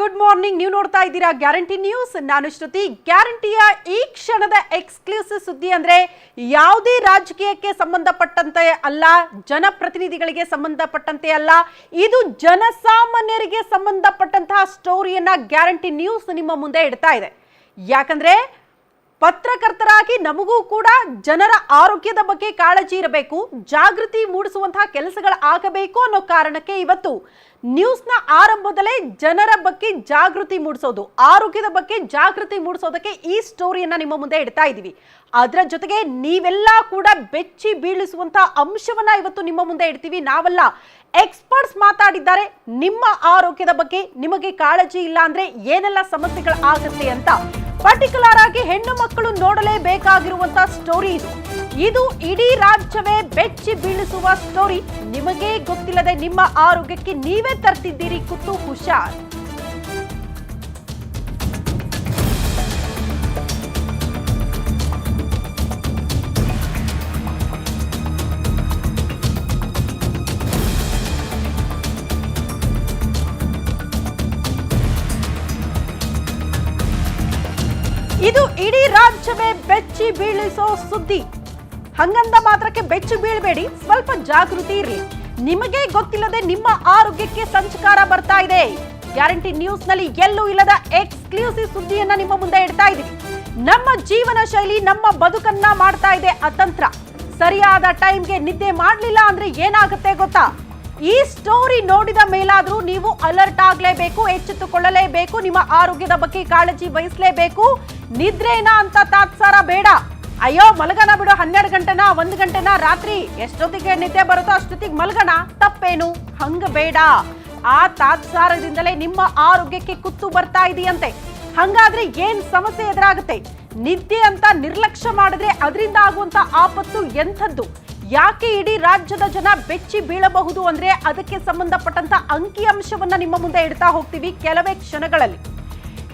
Good morning ನೀವು ನೋಡ್ತಾ ಇದ್ದೀರಾ ಗ್ಯಾರಂಟಿ ನ್ಯೂಸ್ ನಾನು ಶ್ರುತಿ. ಗ್ಯಾರಂಟಿಯ ಈ ಕ್ಷಣದ ಎಕ್ಸ್ಕ್ಲೂಸಿವ್ ಸುದ್ದಿ ಅಂದ್ರೆ ಯಾವುದೇ ರಾಜಕೀಯಕ್ಕೆ ಸಂಬಂಧಪಟ್ಟಂತೆ ಅಲ್ಲ, ಜನಪ್ರತಿನಿಧಿಗಳಿಗೆ ಸಂಬಂಧಪಟ್ಟಂತೆ ಅಲ್ಲ, ಇದು ಜನಸಾಮಾನ್ಯರಿಗೆ ಸಂಬಂಧಪಟ್ಟಂತಹ ಸ್ಟೋರಿಯನ್ನ ಗ್ಯಾರಂಟಿ ನ್ಯೂಸ್ ನಿಮ್ಮ ಮುಂದೆ ಇಡ್ತಾ ಇದೆ. ಯಾಕಂದ್ರೆ ಪತ್ರಕರ್ತರಾಗಿ ನಮಗೂ ಕೂಡ ಜನರ ಆರೋಗ್ಯದ ಬಗ್ಗೆ ಕಾಳಜಿ ಇರಬೇಕು, ಜಾಗೃತಿ ಮೂಡಿಸುವಂತಹ ಕೆಲಸಗಳಾಗಬೇಕು ಅನ್ನೋ ಕಾರಣಕ್ಕೆ ಇವತ್ತು ನ್ಯೂಸ್ನ ಆರಂಭದಲ್ಲೇ ಜನರ ಬಗ್ಗೆ ಜಾಗೃತಿ ಮೂಡಿಸೋದು, ಆರೋಗ್ಯದ ಬಗ್ಗೆ ಜಾಗೃತಿ ಮೂಡಿಸೋದಕ್ಕೆ ಈ ಸ್ಟೋರಿಯನ್ನ ನಿಮ್ಮ ಮುಂದೆ ಇಡ್ತಾ ಇದ್ದೀವಿ. ಅದರ ಜೊತೆಗೆ ನೀವೆಲ್ಲ ಕೂಡ ಬೆಚ್ಚಿ ಬೀಳಿಸುವಂತಹ ಅಂಶವನ್ನ ಇವತ್ತು ನಿಮ್ಮ ಮುಂದೆ ಇಡ್ತೀವಿ. ನಾವೆಲ್ಲ ಎಕ್ಸ್ಪರ್ಟ್ಸ್ ಮಾತಾಡಿದ್ದಾರೆ, ನಿಮ್ಮ ಆರೋಗ್ಯದ ಬಗ್ಗೆ ನಿಮಗೆ ಕಾಳಜಿ ಇಲ್ಲ ಅಂದ್ರೆ ಏನೆಲ್ಲ ಸಮಸ್ಯೆಗಳು ಆಗುತ್ತೆ ಅಂತ ಪರ್ಟಿಕ್ಯುಲರ್ ಆಗಿ ಹೆಣ್ಣು ಮಕ್ಕಳು ನೋಡಲೇಬೇಕಾಗಿರುವಂತಹ ಸ್ಟೋರಿ ಇದು. ಇದು ಇಡೀ ರಾಜ್ಯವೇ ಬೆಚ್ಚಿ ಬೀಳಿಸುವ ಸ್ಟೋರಿ ನಿಮಗೇ ಗೊತ್ತಿಲ್ಲದೆ ನಿಮ್ಮ ಆರೋಗ್ಯಕ್ಕೆ ನೀವೇ ತರ್ತಿದ್ದೀರಿ, ಕುತ್ತು ಹುಷಾರ್. ಬೆಚ್ಚಿ ಬೀಳಿಸೋ ಸುದ್ದಿ. ಹಂಗಂದ ಮಾತ್ರಕ್ಕೆ ಬೆಚ್ಚಿ ಬೀಳ್ಬೇಡಿ, ಸ್ವಲ್ಪ ಜಾಗೃತಿ ಇರಲಿ. ನಿಮಗೆ ಗೊತ್ತಿಲ್ಲದೆ ನಿಮ್ಮ ಆರೋಗ್ಯಕ್ಕೆ ಸಂಚಕಾರ ಬರ್ತಾ ಇದೆ. ಗ್ಯಾರಂಟಿ ನ್ಯೂಸ್ನಲ್ಲಿ ಎಲ್ಲೂ ಇಲ್ಲದ ಎಕ್ಸ್ಕ್ಲೂಸಿವ್ ಸುದ್ದಿಯನ್ನ ನಿಮ್ಮ ಮುಂದೆ ಇಡ್ತಾ ಇದೀವಿ ನಮ್ಮ ಜೀವನ ಶೈಲಿ, ನಮ್ಮ ಬದುಕನ್ನ ಮಾಡ್ತಾ ಇದೆ ಅತಂತ್ರ. ಸರಿಯಾದ ಟೈಮ್ಗೆ ನಿದ್ದೆ ಮಾಡಲಿಲ್ಲ ಅಂದ್ರೆ ಏನಾಗುತ್ತೆ ಗೊತ್ತಾ? ಈ ಸ್ಟೋರಿ ನೋಡಿದ ಮೇಲಾದರೂ ನೀವು ಅಲರ್ಟ್ ಆಗಲೇಬೇಕು, ಎಚ್ಚೆತ್ತುಕೊಳ್ಳಲೇಬೇಕು, ನಿಮ್ಮ ಆರೋಗ್ಯದ ಬಗ್ಗೆ ಕಾಳಜಿ ವಹಿಸಲೇಬೇಕು. ನಿದ್ರೇನಾ ಅಂತ ತಾತ್ಸಾರ ಬೇಡ. ಅಯ್ಯೋ, ಮಲಗನ ಬಿಡು, ಹನ್ನೆರಡು ಗಂಟೆನ, ಒಂದು ಗಂಟೆನ, ರಾತ್ರಿ. ಎಷ್ಟೊತ್ತಿಗೆ ನಿದ್ದೆ ಬರುತ್ತೋ ಅಷ್ಟೊತ್ತಿಗೆ ಮಲಗಣ. ತಪ್ಪೇನು? ಹಂಗ ಬೇಡ. ಆ ತಾತ್ಸಾರದಿಂದಲೇ ನಿಮ್ಮ ಆರೋಗ್ಯಕ್ಕೆ ಕುತ್ತು ಬರ್ತಾ ಇದೆಯಂತೆ. ಹಂಗಾದ್ರೆ ಏನ್ ಸಮಸ್ಯೆ ಎದುರಾಗುತ್ತೆ? ನಿದ್ದೆ ಅಂತ ನಿರ್ಲಕ್ಷ್ಯ ಮಾಡಿದ್ರೆ ಅದರಿಂದ ಆಗುವಂತ ಆಪತ್ತು ಎಂಥದ್ದು? ಯಾಕೆ ಇಡೀ ರಾಜ್ಯದ ಜನ ಬೆಚ್ಚಿ ಬೀಳಬಹುದು ಅಂದ್ರೆ ಅದಕ್ಕೆ ಸಂಬಂಧಪಟ್ಟಂತ ಅಂಕಿ ಅಂಶವನ್ನ ನಿಮ್ಮ ಮುಂದೆ ಇಡ್ತಾ ಹೋಗ್ತೀವಿ ಕೆಲವೇ ಕ್ಷಣಗಳಲ್ಲಿ.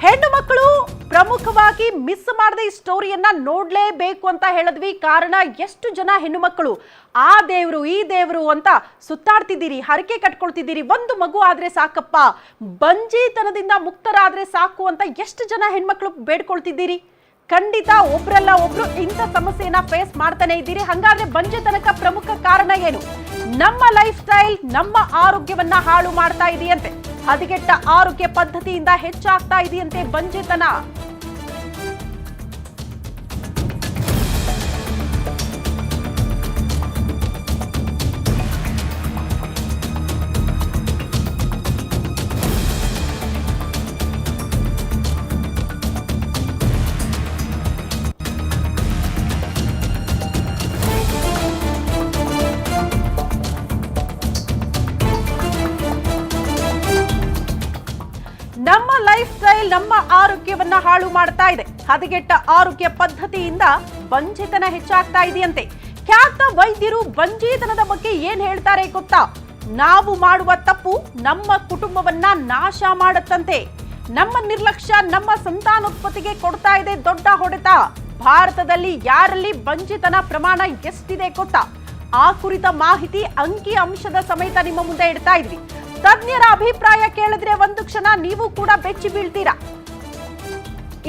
ಹೆಣ್ಣು ಮಕ್ಕಳು ಪ್ರಮುಖವಾಗಿ ಮಿಸ್ ಮಾಡದೆ ಈ ಸ್ಟೋರಿಯನ್ನ ನೋಡ್ಲೇಬೇಕು ಅಂತ ಹೇಳಿದ್ವಿ. ಕಾರಣ ಎಷ್ಟು ಜನ ಹೆಣ್ಣು ಮಕ್ಕಳು ಆ ದೇವರು, ಈ ದೇವರು ಅಂತ ಸುತ್ತಾಡ್ತಿದ್ದೀರಿ, ಹರಕೆ ಕಟ್ಕೊಳ್ತಿದ್ದೀರಿ, ಒಂದು ಮಗು ಆದ್ರೆ ಸಾಕಪ್ಪ, ಬಂಜಿತನದಿಂದ ಮುಕ್ತರಾದ್ರೆ ಸಾಕು ಅಂತ ಎಷ್ಟು ಜನ ಹೆಣ್ಮಕ್ಳು ಬೇಡ್ಕೊಳ್ತಿದ್ದೀರಿ? ಖಂಡಿತ ಒಬ್ರಲ್ಲ ಒಬ್ರು ಇಂಥ ಸಮಸ್ಯೆಯನ್ನ ಫೇಸ್ ಮಾಡ್ತಾನೆ ಇದ್ದೀರಿ. ಹಂಗಾದ್ರೆ ಬಂಜೆತನಕ ಪ್ರಮುಖ ಕಾರಣ ಏನು? ನಮ್ಮ ಲೈಫ್ ಸ್ಟೈಲ್ ನಮ್ಮ ಆರೋಗ್ಯವನ್ನ ಹಾಳು ಮಾಡ್ತಾ ಇದೆಯಂತೆ. ಹದಗೆಟ್ಟ ಆರೋಗ್ಯ ಪದ್ಧತಿಯಿಂದ ಹೆಚ್ಚಾಗ್ತಾ ಇದೆಯಂತೆ ಬಂಜೆತನ. ಆರೋಗ್ಯವನ್ನ ಹಾಳು ಮಾಡ್ತಾ ಇದೆ. ಹದಗೆಟ್ಟ ಆರೋಗ್ಯ ಪದ್ಧತಿಯಿಂದ ಬಂಜಿತನ ಹೆಚ್ಚಾಗ್ತಾ ಇದೆಯಂತೆ. ಖ್ಯಾತ ವೈದ್ಯರು ಬಂಜಿತನದ ಬಗ್ಗೆ ಏನ್ ಹೇಳ್ತಾರೆ ಗೊತ್ತಾ? ನಾವು ಮಾಡುವ ತಪ್ಪು ನಮ್ಮ ಕುಟುಂಬವನ್ನ ನಾಶ ಮಾಡುತ್ತಂತೆ. ನಮ್ಮ ನಿರ್ಲಕ್ಷ್ಯ ನಮ್ಮ ಸಂತಾನೋತ್ಪತ್ತಿಗೆ ಕೊಡ್ತಾ ಇದೆ ದೊಡ್ಡ ಹೊಡೆತ. ಭಾರತದಲ್ಲಿ ಯಾರಲ್ಲಿ ಬಂಜಿತನ ಪ್ರಮಾಣ ಎಷ್ಟಿದೆ ಗೊತ್ತಾ? ಆ ಕುರಿತ ಮಾಹಿತಿ ಅಂಕಿ ಅಂಶದ ಸಮೇತ ನಿಮ್ಮ ಮುಂದೆ ಇಡ್ತಾ ಇದ್ವಿ. ತಜ್ಞರ ಅಭಿಪ್ರಾಯ ಕೇಳಿದ್ರೆ ಒಂದು ಕ್ಷಣ ನೀವು ಕೂಡ ಬೆಚ್ಚಿ ಬೀಳ್ತೀರಾ?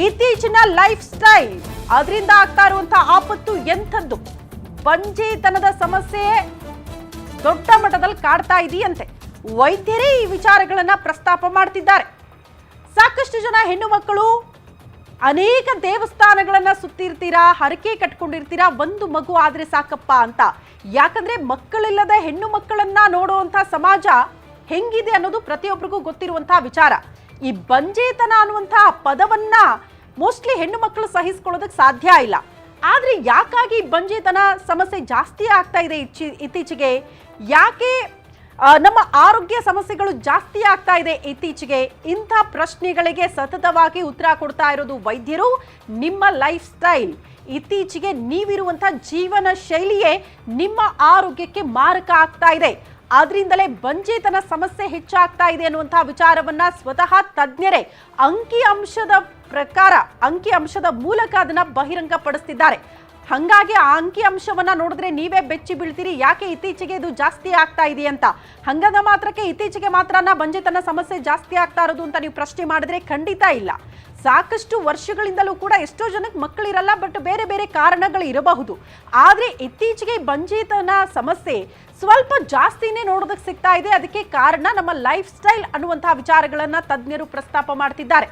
ಇತ್ತೀಚಿನ ಲೈಫ್ ಸ್ಟೈಲ್ ಅದರಿಂದ ಆಗ್ತಾ ಇರುವಂತಹ ಆಪತ್ತು ಎಂಥದ್ದು? ಬಂಜೇತನದ ಸಮಸ್ಯೆ ದೊಡ್ಡ ಮಟ್ಟದಲ್ಲಿ ಕಾಡ್ತಾ ಇದೆಯಂತೆ. ವೈದ್ಯರೇ ಈ ವಿಚಾರಗಳನ್ನ ಪ್ರಸ್ತಾಪ ಮಾಡ್ತಿದ್ದಾರೆ. ಸಾಕಷ್ಟು ಜನ ಹೆಣ್ಣು ಮಕ್ಕಳು ಅನೇಕ ದೇವಸ್ಥಾನಗಳನ್ನ ಸುತ್ತಿರ್ತೀರಾ, ಹರಕೆ ಕಟ್ಕೊಂಡಿರ್ತೀರಾ, ಒಂದು ಮಗು ಆದ್ರೆ ಸಾಕಪ್ಪ ಅಂತ. ಯಾಕಂದ್ರೆ ಮಕ್ಕಳಿಲ್ಲದ ಹೆಣ್ಣು ಮಕ್ಕಳನ್ನ ನೋಡುವಂತ ಸಮಾಜ ಹೆಂಗಿದೆ ಅನ್ನೋದು ಪ್ರತಿಯೊಬ್ಬರಿಗೂ ಗೊತ್ತಿರುವಂತಹ ವಿಚಾರ. ಈ ಬಂಜೇತನ ಅನ್ನುವಂತಹ ಪದವನ್ನ ಮೋಸ್ಟ್ಲಿ ಹೆಣ್ಣು ಮಕ್ಕಳು ಸಹಿಸ್ಕೊಳ್ಳೋದಕ್ಕೆ ಸಾಧ್ಯ ಇಲ್ಲ. ಆದ್ರೆ ಯಾಕಾಗಿ ಬಂಜೆತನ ಸಮಸ್ಯೆ ಜಾಸ್ತಿ ಆಗ್ತಾ ಇದೆ ಇಚ್ಚಿ- ಇತ್ತೀಚೆಗೆ? ಯಾಕೆ ನಮ್ಮ ಆರೋಗ್ಯ ಸಮಸ್ಯೆಗಳು ಜಾಸ್ತಿ ಆಗ್ತಾ ಇದೆ ಇತ್ತೀಚೆಗೆ? ಇಂಥ ಪ್ರಶ್ನೆಗಳಿಗೆ ಸತತವಾಗಿ ಉತ್ತರ ಕೊಡ್ತಾ ಇರೋದು ವೈದ್ಯರು, ನಿಮ್ಮ ಲೈಫ್ ಸ್ಟೈಲ್. ಇತ್ತೀಚೆಗೆ ನೀವಿರುವಂಥ ಜೀವನ ಶೈಲಿಯೇ ನಿಮ್ಮ ಆರೋಗ್ಯಕ್ಕೆ ಮಾರಕ ಆಗ್ತಾ ಇದೆ. ಆದ್ರಿಂದಲೇ ಬಂಜೇತನ ಸಮಸ್ಯೆ ಹೆಚ್ಚಾಗ್ತಾ ಇದೆ ಅನ್ನುವಂತಹ ವಿಚಾರವನ್ನ ಸ್ವತಃ ತಜ್ಞರೇ, ಅಂಕಿ ಅಂಶದ ಪ್ರಕಾರ ಅಂಕಿ ಅಂಶದ ಮೂಲಕ ಅದನ್ನ ಬಹಿರಂಗಪಡಿಸ್ತಿದ್ದಾರೆ. ಹಂಗಾಗಿ ಆ ಅಂಕಿ ಅಂಶವನ್ನ ನೋಡಿದ್ರೆ ನೀವೇ ಬೆಚ್ಚಿ ಬೀಳ್ತೀರಿ. ಯಾಕೆ ಇತ್ತೀಚೆಗೆ ಇದು ಜಾಸ್ತಿ ಆಗ್ತಾ ಇದೆ ಅಂತ. ಹಂಗದ ಮಾತ್ರಕ್ಕೆ ಇತ್ತೀಚೆಗೆ ಮಾತ್ರನ ಬಂಜೆತನ ಸಮಸ್ಯೆ ಜಾಸ್ತಿ ಆಗ್ತಾ ಇರೋದು ಅಂತ ನೀವು ಪ್ರಶ್ನೆ ಮಾಡಿದ್ರೆ ಖಂಡಿತ ಇಲ್ಲ. ಸಾಕಷ್ಟು ವರ್ಷಗಳಿಂದಲೂ ಕೂಡ ಎಷ್ಟೋ ಜನಕ್ಕೆ ಮಕ್ಕಳಿರಲ್ಲ, ಬಟ್ ಬೇರೆ ಬೇರೆ ಕಾರಣಗಳು ಇರಬಹುದು. ಆದರೆ ಇತ್ತೀಚೆಗೆ ಬಂಜೀತನ ಸಮಸ್ಯೆ ಸ್ವಲ್ಪ ಜಾಸ್ತಿನೇ ನೋಡೋದಕ್ಕೆ ಸಿಗ್ತಾ ಇದೆ. ಅದಕ್ಕೆ ಕಾರಣ ನಮ್ಮ ಲೈಫ್ ಸ್ಟೈಲ್ ಅನ್ನುವಂತಹ ವಿಚಾರಗಳನ್ನ ತಜ್ಞರು ಪ್ರಸ್ತಾಪ ಮಾಡ್ತಿದ್ದಾರೆ.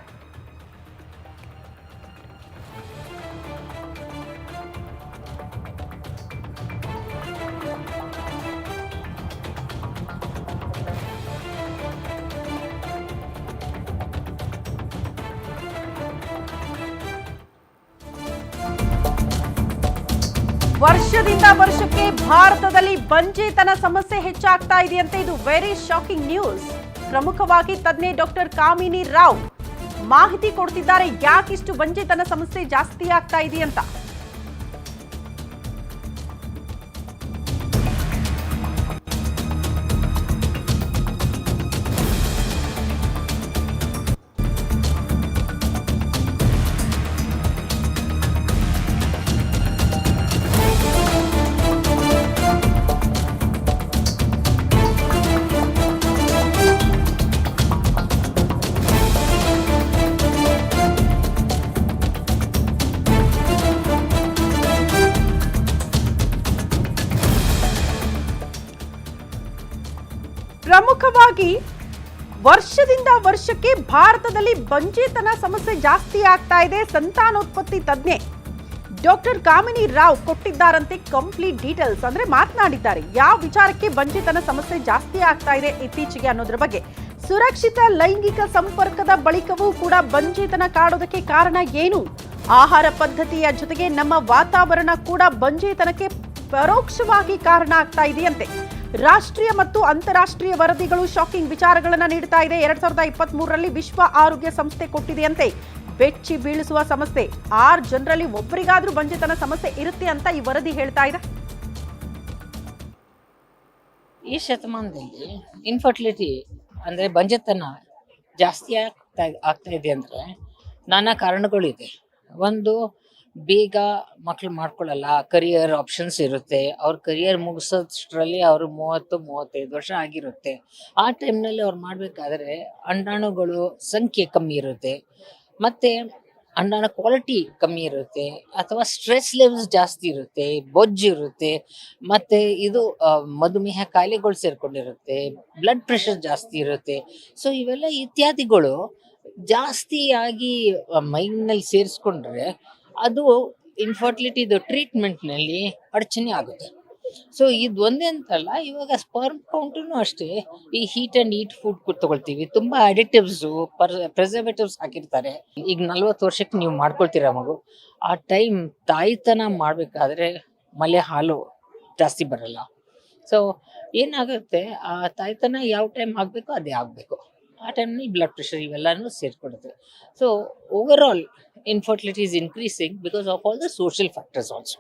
ವರ್ಷದಿಂದ ವರ್ಷಕ್ಕೆ ಭಾರತದಲ್ಲಿ ಬಂಜೆತನ ಸಮಸ್ಯೆ ಹೆಚ್ಚಾಗ್ತಾ ಇದೆಯಂತೆ ಇದು ವೆರಿ ಶಾಕಿಂಗ್ ನ್ಯೂಸ್ ಪ್ರಮುಖವಾಗಿ ತಜ್ಞೆ ಡಾಕ್ಟರ್ ಕಾಮಿನಿ ರಾವ್ ಮಾಹಿತಿ ಕೊಡ್ತಿದ್ದಾರೆ, ಯಾಕಿಷ್ಟು ಬಂಜೆತನ ಸಮಸ್ಯೆ ಜಾಸ್ತಿ ಆಗ್ತಾ ಇದೆಯಂತ. ವರ್ಷದಿಂದ ವರ್ಷಕ್ಕೆ ಭಾರತದಲ್ಲಿ ಬಂಜೇತನ ಸಮಸ್ಯೆ ಜಾಸ್ತಿ ಆಗ್ತಾ ಇದೆ, ಸಂತಾನೋತ್ಪತ್ತಿ ತಜ್ಞೆ ಡಾಕ್ಟರ್ ಕಾಮಿನಿ ರಾವ್ ಕೊಟ್ಟಿದ್ದಾರಂತೆ ಕಂಪ್ಲೀಟ್ ಡೀಟೇಲ್ಸ್ ಅಂದ್ರೆ ಮಾತನಾಡಿದ್ದಾರೆ, ಯಾವ ವಿಚಾರಕ್ಕೆ ಬಂಜೇತನ ಸಮಸ್ಯೆ ಜಾಸ್ತಿ ಆಗ್ತಾ ಇದೆ ಇತ್ತೀಚೆಗೆ ಅನ್ನೋದ್ರ ಬಗ್ಗೆ. ಸುರಕ್ಷಿತ ಲೈಂಗಿಕ ಸಂಪರ್ಕದ ಬಳಿಕವೂ ಕೂಡ ಬಂಜೇತನ ಕಾಡೋದಕ್ಕೆ ಕಾರಣ ಏನು? ಆಹಾರ ಪದ್ಧತಿಯ ಜೊತೆಗೆ ನಮ್ಮ ವಾತಾವರಣ ಕೂಡ ಬಂಜೇತನಕ್ಕೆ ಪರೋಕ್ಷವಾಗಿ ಕಾರಣ ಆಗ್ತಾ ಇದೆಯಂತೆ. ರಾಷ್ಟ್ರೀಯ ಮತ್ತು ಅಂತಾರಾಷ್ಟ್ರೀಯ ವರದಿಗಳು ಶಾಕಿಂಗ್ ವಿಚಾರಗಳನ್ನು ನೀಡ್ತಾ ಇದೆ. ಎರಡ್ ಸಾವಿರದ ಇಪ್ಪತ್ತ್ ಮೂರರಲ್ಲಿ ವಿಶ್ವ ಆರೋಗ್ಯ ಸಂಸ್ಥೆ ಕೊಟ್ಟಿದೆಯಂತೆ. ಬೆಚ್ಚಿ ಬೀಳಿಸುವ ಸಮಸ್ಯೆ. ಆರ್ ಜನರಲ್ಲಿ ಒಬ್ಬರಿಗಾದ್ರೂ ಬಂಜೆತನ ಸಮಸ್ಯೆ ಇರುತ್ತೆ ಅಂತ ಈ ವರದಿ ಹೇಳ್ತಾ ಇದೆ. ಈ ಶತಮಾನದಲ್ಲಿ ಇನ್ಫರ್ಟಿಲಿಟಿ ಅಂದರೆ ಬಂಜೆತನ ಜಾಸ್ತಿ ಆಗ್ತಾ ಆಗ್ತಾ ಇದೆ ಅಂದರೆ ನಾನಾ ಕಾರಣಗಳಿದೆ. ಒಂದು ಬೇಗ ಮಕ್ಳು ಮಾಡ್ಕೊಳ್ಳಲ್ಲ ಕರಿಯರ್ ಆಪ್ಷನ್ಸ್ ಇರುತ್ತೆ. ಅವ್ರ ಕರಿಯರ್ ಮುಗಿಸೋದ್ರಲ್ಲಿ ಅವರು ಮೂವತ್ತು, ಮೂವತ್ತೈದು ವರ್ಷ ಆಗಿರುತ್ತೆ. ಆ ಟೈಮ್ನಲ್ಲಿ ಅವ್ರು ಮಾಡಬೇಕಾದ್ರೆ ಅಂಡಾಣುಗಳು ಸಂಖ್ಯೆ ಕಮ್ಮಿ ಇರುತ್ತೆ. ಮತ್ತು ಅಂಡಾಣ ಕ್ವಾಲಿಟಿ ಕಮ್ಮಿ ಇರುತ್ತೆ, ಅಥವಾ ಸ್ಟ್ರೆಸ್ ಲೆವೆಲ್ಸ್ ಜಾಸ್ತಿ ಇರುತ್ತೆ, ಬೊಜ್ಜು ಇರುತ್ತೆ, ಮತ್ತೆ ಇದು ಮಧುಮೇಹ ಕಾಯಿಲೆಗಳು ಸೇರಿಕೊಂಡಿರುತ್ತೆ ಬ್ಲಡ್ ಪ್ರೆಷರ್ ಜಾಸ್ತಿ ಇರುತ್ತೆ. ಸೊ ಇವೆಲ್ಲ ಇತ್ಯಾದಿಗಳು ಜಾಸ್ತಿಯಾಗಿ ಮೈಂಡ್ನಲ್ಲಿ ಸೇರಿಸ್ಕೊಂಡ್ರೆ ಅದು ಇನ್ಫರ್ಟಿಲಿಟಿದು ಟ್ರೀಟ್ಮೆಂಟ್ನಲ್ಲಿ ಅಡಚಣೆ ಆಗುತ್ತೆ. ಸೊ ಇದು ಒಂದೇ ಅಂತಲ್ಲ, ಇವಾಗ ಸ್ಪರ್ಮ್ ಕೌಂಟೂ ಅಷ್ಟೇ. ಈ ಹೀಟ್ ಅಂಡ್ ಈಟ್ ಫುಡ್ ತಗೊಳ್ತೀವಿ. ತುಂಬಾ ಅಡಿಟಿವ್ಸು ಪರ್ ಪ್ರಿಸರ್ವೇಟಿವ್ಸ್ ಹಾಕಿರ್ತಾರೆ. ಈಗ ನಲ್ವತ್ತು ವರ್ಷಕ್ಕೆ ನೀವು ಮಾಡ್ಕೊಳ್ತೀರಾ ಮಗು? ಆ ಟೈಮ್ ತಾಯಿತನ ಮಾಡಬೇಕಾದ್ರೆ ಮಲೆ ಹಾಲು ಜಾಸ್ತಿ ಬರಲ್ಲ. ಸೊ ಏನಾಗುತ್ತೆ? ಆ ತಾಯ್ತನ ಯಾವ ಟೈಮ್ ಆಗಬೇಕು ಅದೇ ಆಗಬೇಕು ಆ ಟೈಮ್ನಲ್ಲಿ ಬ್ಲಡ್ ಪ್ರೆಷರ್ ಇವೆಲ್ಲನೂ ಸೇರಿಕೊಡುತ್ತೆ. So over all infertility is increasing because of all the social factors also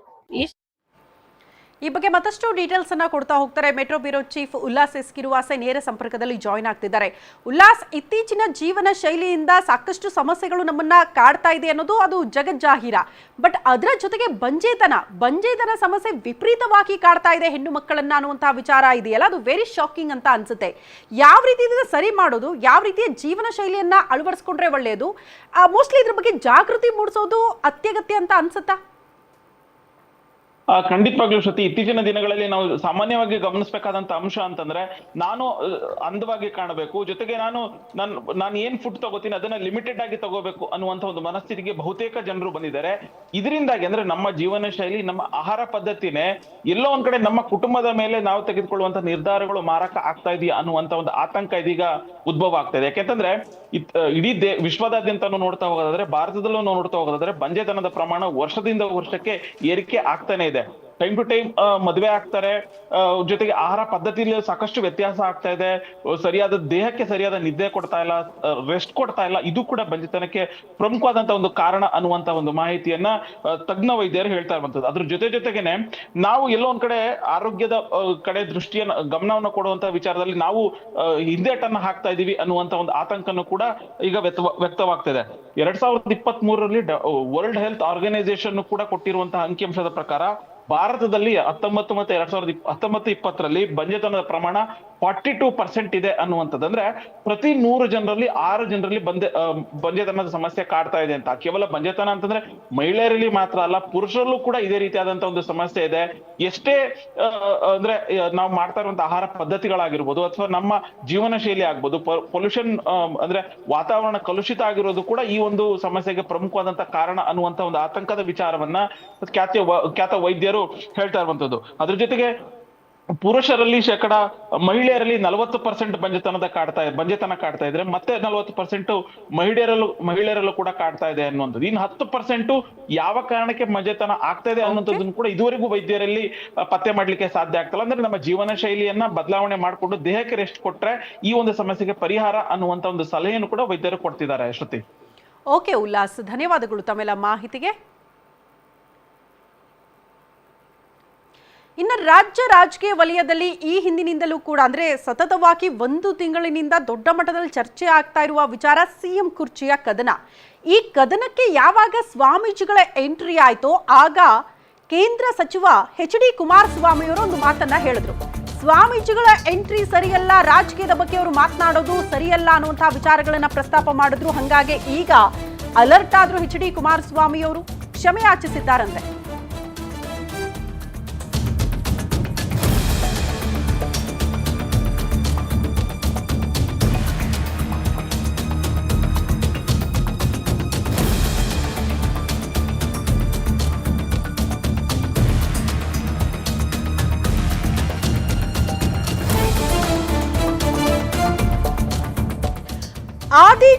ಈ ಬಗ್ಗೆ ಮತ್ತಷ್ಟು ಡೀಟೇಲ್ಸ್ ಅನ್ನ ಕೊಡ್ತಾ ಹೋಗ್ತಾರೆ. ಮೆಟ್ರೋ ಬ್ಯೂರೋ ಚೀಫ್ ಉಲ್ಲಾಸ್ ಎಸ್ಕಿರುವಾಸೆ ನೇರ ಸಂಪರ್ಕದಲ್ಲಿ ಜಾಯ್ನ್ ಆಗ್ತಿದ್ದಾರೆ. ಉಲ್ಲಾಸ್, ಇತ್ತೀಚಿನ ಜೀವನ ಶೈಲಿಯಿಂದ ಸಾಕಷ್ಟು ಸಮಸ್ಯೆಗಳು ನಮ್ಮನ್ನ ಕಾಡ್ತಾ ಇದೆ ಅನ್ನೋದು ಅದು ಜಗಜ್ಜಾಹೀರ. ಬಟ್ ಅದರ ಜೊತೆಗೆ ಬಂಜೇತನ ಬಂಜೇತನ ಸಮಸ್ಯೆ ವಿಪರೀತವಾಗಿ ಕಾಡ್ತಾ ಇದೆ ಹೆಣ್ಣು ಮಕ್ಕಳನ್ನ ಅನ್ನುವಂತಹ ವಿಚಾರ ಇದೆಯಲ್ಲ? ಅದು ವೆರಿ ಶಾಕಿಂಗ್ ಅಂತ ಅನ್ಸುತ್ತೆ. ಯಾವ ರೀತಿ ಸರಿ ಮಾಡೋದು, ಯಾವ ರೀತಿಯ ಜೀವನ ಶೈಲಿಯನ್ನ ಅಳವಡಿಸ್ಕೊಂಡ್ರೆ ಒಳ್ಳೆಯದು ಮೋಸ್ಟ್ಲಿ ಇದ್ರ ಬಗ್ಗೆ ಜಾಗೃತಿ ಮೂಡಿಸೋದು ಅತ್ಯಗತ್ಯ ಅಂತ ಅನ್ಸುತ್ತಾ? ಖಂಡಿತವಾಗ್ಲೂ ಶ್ರುತಿ, ಇತ್ತೀಚಿನ ದಿನಗಳಲ್ಲಿ ನಾವು ಸಾಮಾನ್ಯವಾಗಿ ಗಮನಿಸಬೇಕಾದಂತ ಅಂಶ ಅಂತಂದ್ರೆ ನಾನು ಅಂದವಾಗಿ ಕಾಣಬೇಕು. ಜೊತೆಗೆ ನಾನು, ನನ್, ನಾನು ಏನ್ ಫುಡ್ ತಗೋತೀನಿ ಅದನ್ನ ಲಿಮಿಟೆಡ್ ಆಗಿ ತಗೋಬೇಕು ಅನ್ನುವಂತ ಒಂದು ಮನಸ್ಥಿತಿಗೆ ಬಹುತೇಕ ಜನರು ಬಂದಿದ್ದಾರೆ. ಇದರಿಂದಾಗಿ ಅಂದ್ರೆ ನಮ್ಮ ಜೀವನ ಶೈಲಿ, ನಮ್ಮ ಆಹಾರ ಪದ್ಧತಿನೇ ಎಲ್ಲೋ ಒಂದ್ ಕಡೆ ನಮ್ಮ ಕುಟುಂಬದ ಮೇಲೆ ನಾವು ತೆಗೆದುಕೊಳ್ಳುವಂತ ನಿರ್ಧಾರಗಳು ಮಾರಾಟ ಆಗ್ತಾ ಇದೆಯಾ ಅನ್ನುವಂತ ಒಂದು ಆತಂಕ ಇದೀಗ ಉದ್ಭವ ಆಗ್ತಾ ಇದೆ. ಯಾಕೆಂತಂದ್ರೆ ಇಡೀ ದೇ ವಿಶ್ವದಾದ್ಯಂತ ನೋಡ್ತಾ ಹೋಗೋದಾದ್ರೆ, ಭಾರತದಲ್ಲೂ ನೋಡ್ತಾ ಹೋಗೋದಾದ್ರೆ, ಬಂಜೆತನದ ಪ್ರಮಾಣ ವರ್ಷದಿಂದ ವರ್ಷಕ್ಕೆ ಏರಿಕೆ ಆಗ್ತಾನೆ there. ಟೈಮ್ ಟು ಟೈಮ್ ಮದುವೆ ಆಗ್ತಾರೆ. ಜೊತೆಗೆ ಆಹಾರ ಪದ್ಧತಿಯಲ್ಲಿ ಸಾಕಷ್ಟು ವ್ಯತ್ಯಾಸ ಆಗ್ತಾ ಇದೆ. ಸರಿಯಾದ ದೇಹಕ್ಕೆ ಸರಿಯಾದ ನಿದ್ದೆ ಕೊಡ್ತಾ ಇಲ್ಲ ರೆಸ್ಟ್ ಕೊಡ್ತಾ ಇಲ್ಲ. ಇದು ಕೂಡ ಬಂಜಿತನಕ್ಕೆ ಪ್ರಮುಖವಾದಂತ ಒಂದು ಕಾರಣ ಅನ್ನುವಂತ ಒಂದು ಮಾಹಿತಿಯನ್ನ ತಜ್ಞ ವೈದ್ಯರು ಹೇಳ್ತಾ ಇರುವಂತದ್ದು ಅದ್ರ ಜೊತೆ ಜೊತೆಗೆನೆ ನಾವು ಎಲ್ಲೋ ಒಂದ್ ಕಡೆ ಆರೋಗ್ಯದ ಕಡೆ ದೃಷ್ಟಿಯನ್ನ, ಗಮನವನ್ನ ಕೊಡುವಂತ ವಿಚಾರದಲ್ಲಿ ನಾವು ಹಿಂದೇಟನ್ನ ಹಾಕ್ತಾ ಇದೀವಿ ಅನ್ನುವಂತ ಒಂದು ಆತಂಕನೂ ಕೂಡ ಈಗ ವ್ಯಕ್ತವಾಗ್ತಾ ಇದೆ ಎರಡ್ ಸಾವಿರದ ಇಪ್ಪತ್ತ್ ಮೂರರಲ್ಲಿ ವರ್ಲ್ಡ್ ಹೆಲ್ತ್ ಆರ್ಗನೈಸೇಷನ್ ಕೂಡ ಕೊಟ್ಟಿರುವಂತಹ ಅಂಕಿಅಂಶದ ಪ್ರಕಾರ ಭಾರತದಲ್ಲಿ ಹತ್ತೊಂಬತ್ತು ಮತ್ತೆ ಎರಡ್ ಸಾವಿರದ ಹತ್ತೊಂಬತ್ತು ಇಪ್ಪತ್ತರಲ್ಲಿ ಬಂಜೆತನದ ಪ್ರಮಾಣ ಫಾರ್ಟಿ ಟೂ ಪರ್ಸೆಂಟ್ ಇದೆ ಅನ್ನುವಂಥದ್ದು ಅಂದ್ರೆ ಪ್ರತಿ ನೂರು ಜನರಲ್ಲಿ ಆರು ಜನರಲ್ಲಿ ಬಂದೆ ಬಂಜೆತನದ ಸಮಸ್ಯೆ ಕಾಡ್ತಾ ಇದೆ ಅಂತ. ಕೇವಲ ಬಂಜೆತನ ಅಂತಂದ್ರೆ ಮಹಿಳೆಯರಲ್ಲಿ ಮಾತ್ರ ಅಲ್ಲ, ಪುರುಷರಲ್ಲೂ ಕೂಡ ಇದೇ ರೀತಿಯಾದಂತ ಒಂದು ಸಮಸ್ಯೆ ಇದೆ. ಎಷ್ಟೇ ಅಂದ್ರೆ ನಾವು ಮಾಡ್ತಾ ಇರುವಂತ ಆಹಾರ ಪದ್ಧತಿಗಳಾಗಿರ್ಬೋದು ಅಥವಾ ನಮ್ಮ ಜೀವನ ಶೈಲಿ ಆಗ್ಬೋದು ಪೊಲ್ಯೂಷನ್ ಅಂದ್ರೆ ವಾತಾವರಣ ಕಲುಷಿತ ಆಗಿರೋದು ಕೂಡ ಈ ಒಂದು ಸಮಸ್ಯೆಗೆ ಪ್ರಮುಖವಾದಂತಹ ಕಾರಣ ಅನ್ನುವಂತ ಒಂದು ಆತಂಕದ ವಿಚಾರವನ್ನ ಖ್ಯಾತ ಖ್ಯಾತ ವೈದ್ಯರು ಹೇಳ್ತಾ ಇರುವಂತದ್ದು. ಅದ್ರ ಜೊತೆಗೆ ಪುರುಷರಲ್ಲಿ ಶೇಕಡ ಮಹಿಳೆಯರಲ್ಲಿ ನಲವತ್ತು ಪರ್ಸೆಂಟ್ ಬಂಜತನದ ಕಾಡ್ತಾ ಬಂಜತನ ಕಾಡ್ತಾ ಇದ್ರೆ ಮತ್ತೆ ನಲವತ್ತು ಪರ್ಸೆಂಟ್ ಮಹಿಳೆಯರಲ್ಲೂ ಮಹಿಳೆಯರಲ್ಲೂ ಕೂಡ ಕಾಡ್ತಾ ಇದೆ ಅನ್ನುವಂಥದ್ದು. ಇನ್ನು ಹತ್ತು ಪರ್ಸೆಂಟ್ ಯಾವ ಕಾರಣಕ್ಕೆ ಮಂಜತನ ಆಗ್ತಾ ಇದೆ ಅನ್ನುವಂಥದ್ದನ್ನು ಕೂಡ ಇದುವರೆಗೂ ವೈದ್ಯರಲ್ಲಿ ಪತ್ತೆ ಮಾಡ್ಲಿಕ್ಕೆ ಸಾಧ್ಯ ಆಗ್ತಲ್ಲ. ಅಂದ್ರೆ ನಮ್ಮ ಜೀವನ ಶೈಲಿಯನ್ನ ಬದಲಾವಣೆ ಮಾಡಿಕೊಂಡು ದೇಹಕ್ಕೆ ರೆಸ್ಟ್ ಕೊಟ್ರೆ ಈ ಒಂದು ಸಮಸ್ಯೆಗೆ ಪರಿಹಾರ ಅನ್ನುವಂತ ಒಂದು ಸಲಹೆಯನ್ನು ಕೂಡ ವೈದ್ಯರು ಕೊಡ್ತಿದ್ದಾರೆ ಶ್ರುತಿ. ಓಕೆ ಉಲ್ಲಾಸ್ ಧನ್ಯವಾದಗಳು ತಮ್ಮೆಲ್ಲ ಮಾಹಿತಿಗೆ. ಇನ್ನು ರಾಜ್ಯ ರಾಜಕೀಯ ವಲಯದಲ್ಲಿ ಈ ಹಿಂದಿನಿಂದಲೂ ಕೂಡ, ಅಂದ್ರೆ ಸತತವಾಗಿ ಒಂದು ತಿಂಗಳಿನಿಂದ ದೊಡ್ಡ ಮಟ್ಟದಲ್ಲಿ ಚರ್ಚೆ ಆಗ್ತಾ ಇರುವ ವಿಚಾರ ಸಿಎಂ ಕುರ್ಚಿಯ ಕದನ. ಈ ಕದನಕ್ಕೆ ಯಾವಾಗ ಸ್ವಾಮೀಜಿಗಳ ಎಂಟ್ರಿ ಆಯ್ತೋ, ಆಗ ಕೇಂದ್ರ ಸಚಿವ ಎಚ್ ಡಿ ಕುಮಾರಸ್ವಾಮಿಯವರು ಒಂದು ಮಾತನ್ನ ಹೇಳಿದ್ರು. ಸ್ವಾಮೀಜಿಗಳ ಎಂಟ್ರಿ ಸರಿಯಲ್ಲ, ರಾಜಕೀಯದ ಬಗ್ಗೆ ಅವರು ಮಾತನಾಡೋದು ಸರಿಯಲ್ಲ ಅನ್ನುವಂತಹ ವಿಚಾರಗಳನ್ನ ಪ್ರಸ್ತಾಪ ಮಾಡಿದ್ರು. ಹಂಗಾಗಿ ಈಗ ಅಲರ್ಟ್ ಆದ್ರು ಎಚ್ ಡಿ ಕುಮಾರಸ್ವಾಮಿಯವರು ಕ್ಷಮೆ ಯಾಚಿಸಿದ್ದಾರಂತೆ.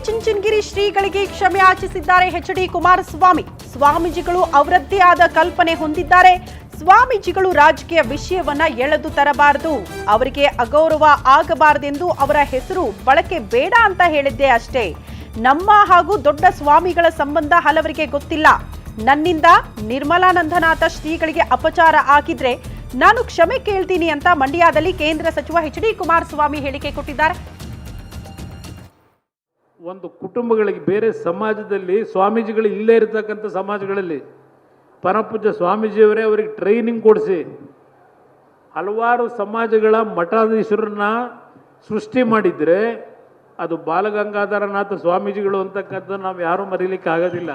ಚುಂಚನಗಿರಿ ಶ್ರೀಗಳಿಗೆ ಕ್ಷಮೆ ಆಚಿಸಿದ್ದಾರೆ ಎಚ್ ಡಿ ಕುಮಾರಸ್ವಾಮಿ. ಸ್ವಾಮೀಜಿಗಳು ಅವರದ್ದೇ ಆದ ಕಲ್ಪನೆ ಹೊಂದಿದ್ದಾರೆ. ಸ್ವಾಮೀಜಿಗಳು ರಾಜಕೀಯ ವಿಷಯವನ್ನ ಎಳೆದು ತರಬಾರದು. ಅವರಿಗೆ ಅಗೌರವ ಆಗಬಾರದೆಂದು ಅವರ ಹೆಸರು ಬಳಕೆ ಬೇಡ ಅಂತ ಹೇಳಿದ್ದೆ ಅಷ್ಟೇ. ನಮ್ಮ ಹಾಗೂ ದೊಡ್ಡ ಸ್ವಾಮಿಗಳ ಸಂಬಂಧ ಹಲವರಿಗೆ ಗೊತ್ತಿಲ್ಲ. ನನ್ನಿಂದ ನಿರ್ಮಲಾನಂದನಾಥ ಶ್ರೀಗಳಿಗೆ ಅಪಚಾರ ಆಗಿದ್ರೆ ನಾನು ಕ್ಷಮೆ ಕೇಳ್ತೀನಿ ಅಂತ ಮಂಡ್ಯದಲ್ಲಿ ಕೇಂದ್ರ ಸಚಿವ ಎಚ್ ಡಿ ಕುಮಾರಸ್ವಾಮಿ ಹೇಳಿಕೆ ಕೊಟ್ಟಿದ್ದಾರೆ. ಒಂದು ಕುಟುಂಬಗಳಿಗೆ ಬೇರೆ ಸಮಾಜದಲ್ಲಿ ಸ್ವಾಮೀಜಿಗಳು ಇಲ್ಲೇ ಇರತಕ್ಕಂಥ ಸಮಾಜಗಳಲ್ಲಿ ಪರಮಪೂಜ್ಯ ಸ್ವಾಮೀಜಿಯವರೇ ಅವರಿಗೆ ಟ್ರೈನಿಂಗ್ ಕೊಡಿಸಿ ಹಲವಾರು ಸಮಾಜಗಳ ಮಠಾಧೀಶರನ್ನ ಸೃಷ್ಟಿ ಮಾಡಿದರೆ ಅದು ಬಾಲಗಂಗಾಧರನಾಥ ಸ್ವಾಮೀಜಿಗಳು ಅಂತಕ್ಕಂಥ ನಾವು ಯಾರೂ ಮರೀಲಿಕ್ಕೆ ಆಗೋದಿಲ್ಲ.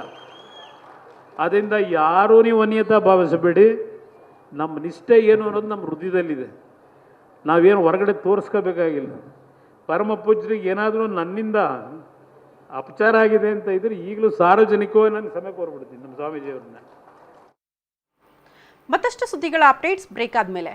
ಅದರಿಂದ ಯಾರೂ ನೀವು ಅನ್ಯತಾ ಭಾವಿಸಬೇಡಿ. ನಮ್ಮ ನಿಷ್ಠೆ ಏನು ಅನ್ನೋದು ನಮ್ಮ ಹೃದಯದಲ್ಲಿದೆ. ನಾವೇನು ಹೊರಗಡೆ ತೋರಿಸ್ಕೋಬೇಕಾಗಿಲ್ಲ. ಪರಮ ಪೂಜ್ಯರಿಗೆ ಏನಾದರೂ ನನ್ನಿಂದ ಅಪಚಾರ ಆಗಿದೆ ಅಂತ ಇದ್ರೆ ಈಗಲೂ ಸಾರ್ವಜನಿಕವೇ ನಾನು ಸಮಯ ಕೋರ್ಬಿಡ್ತೀನಿ ನಮ್ಮ ಸ್ವಾಮೀಜಿಯವ್ರನ್ನ. ಮತ್ತಷ್ಟು ಸುದ್ದಿಗಳ ಅಪ್ಡೇಟ್ಸ್ ಬ್ರೇಕ್ ಆದ್ಮೇಲೆ.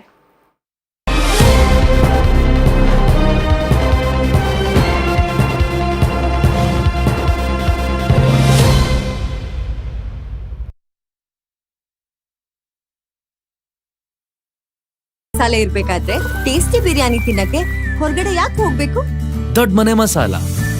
ಮಸಾಲೆ ಇರ್ಬೇಕಾದ್ರೆ ಟೇಸ್ಟಿ ಬಿರಿಯಾನಿ ತಿನ್ನಕ್ಕೆ ಹೊರಗಡೆ ಯಾಕೆ ಹೋಗ್ಬೇಕು? Dodda Mane Masala.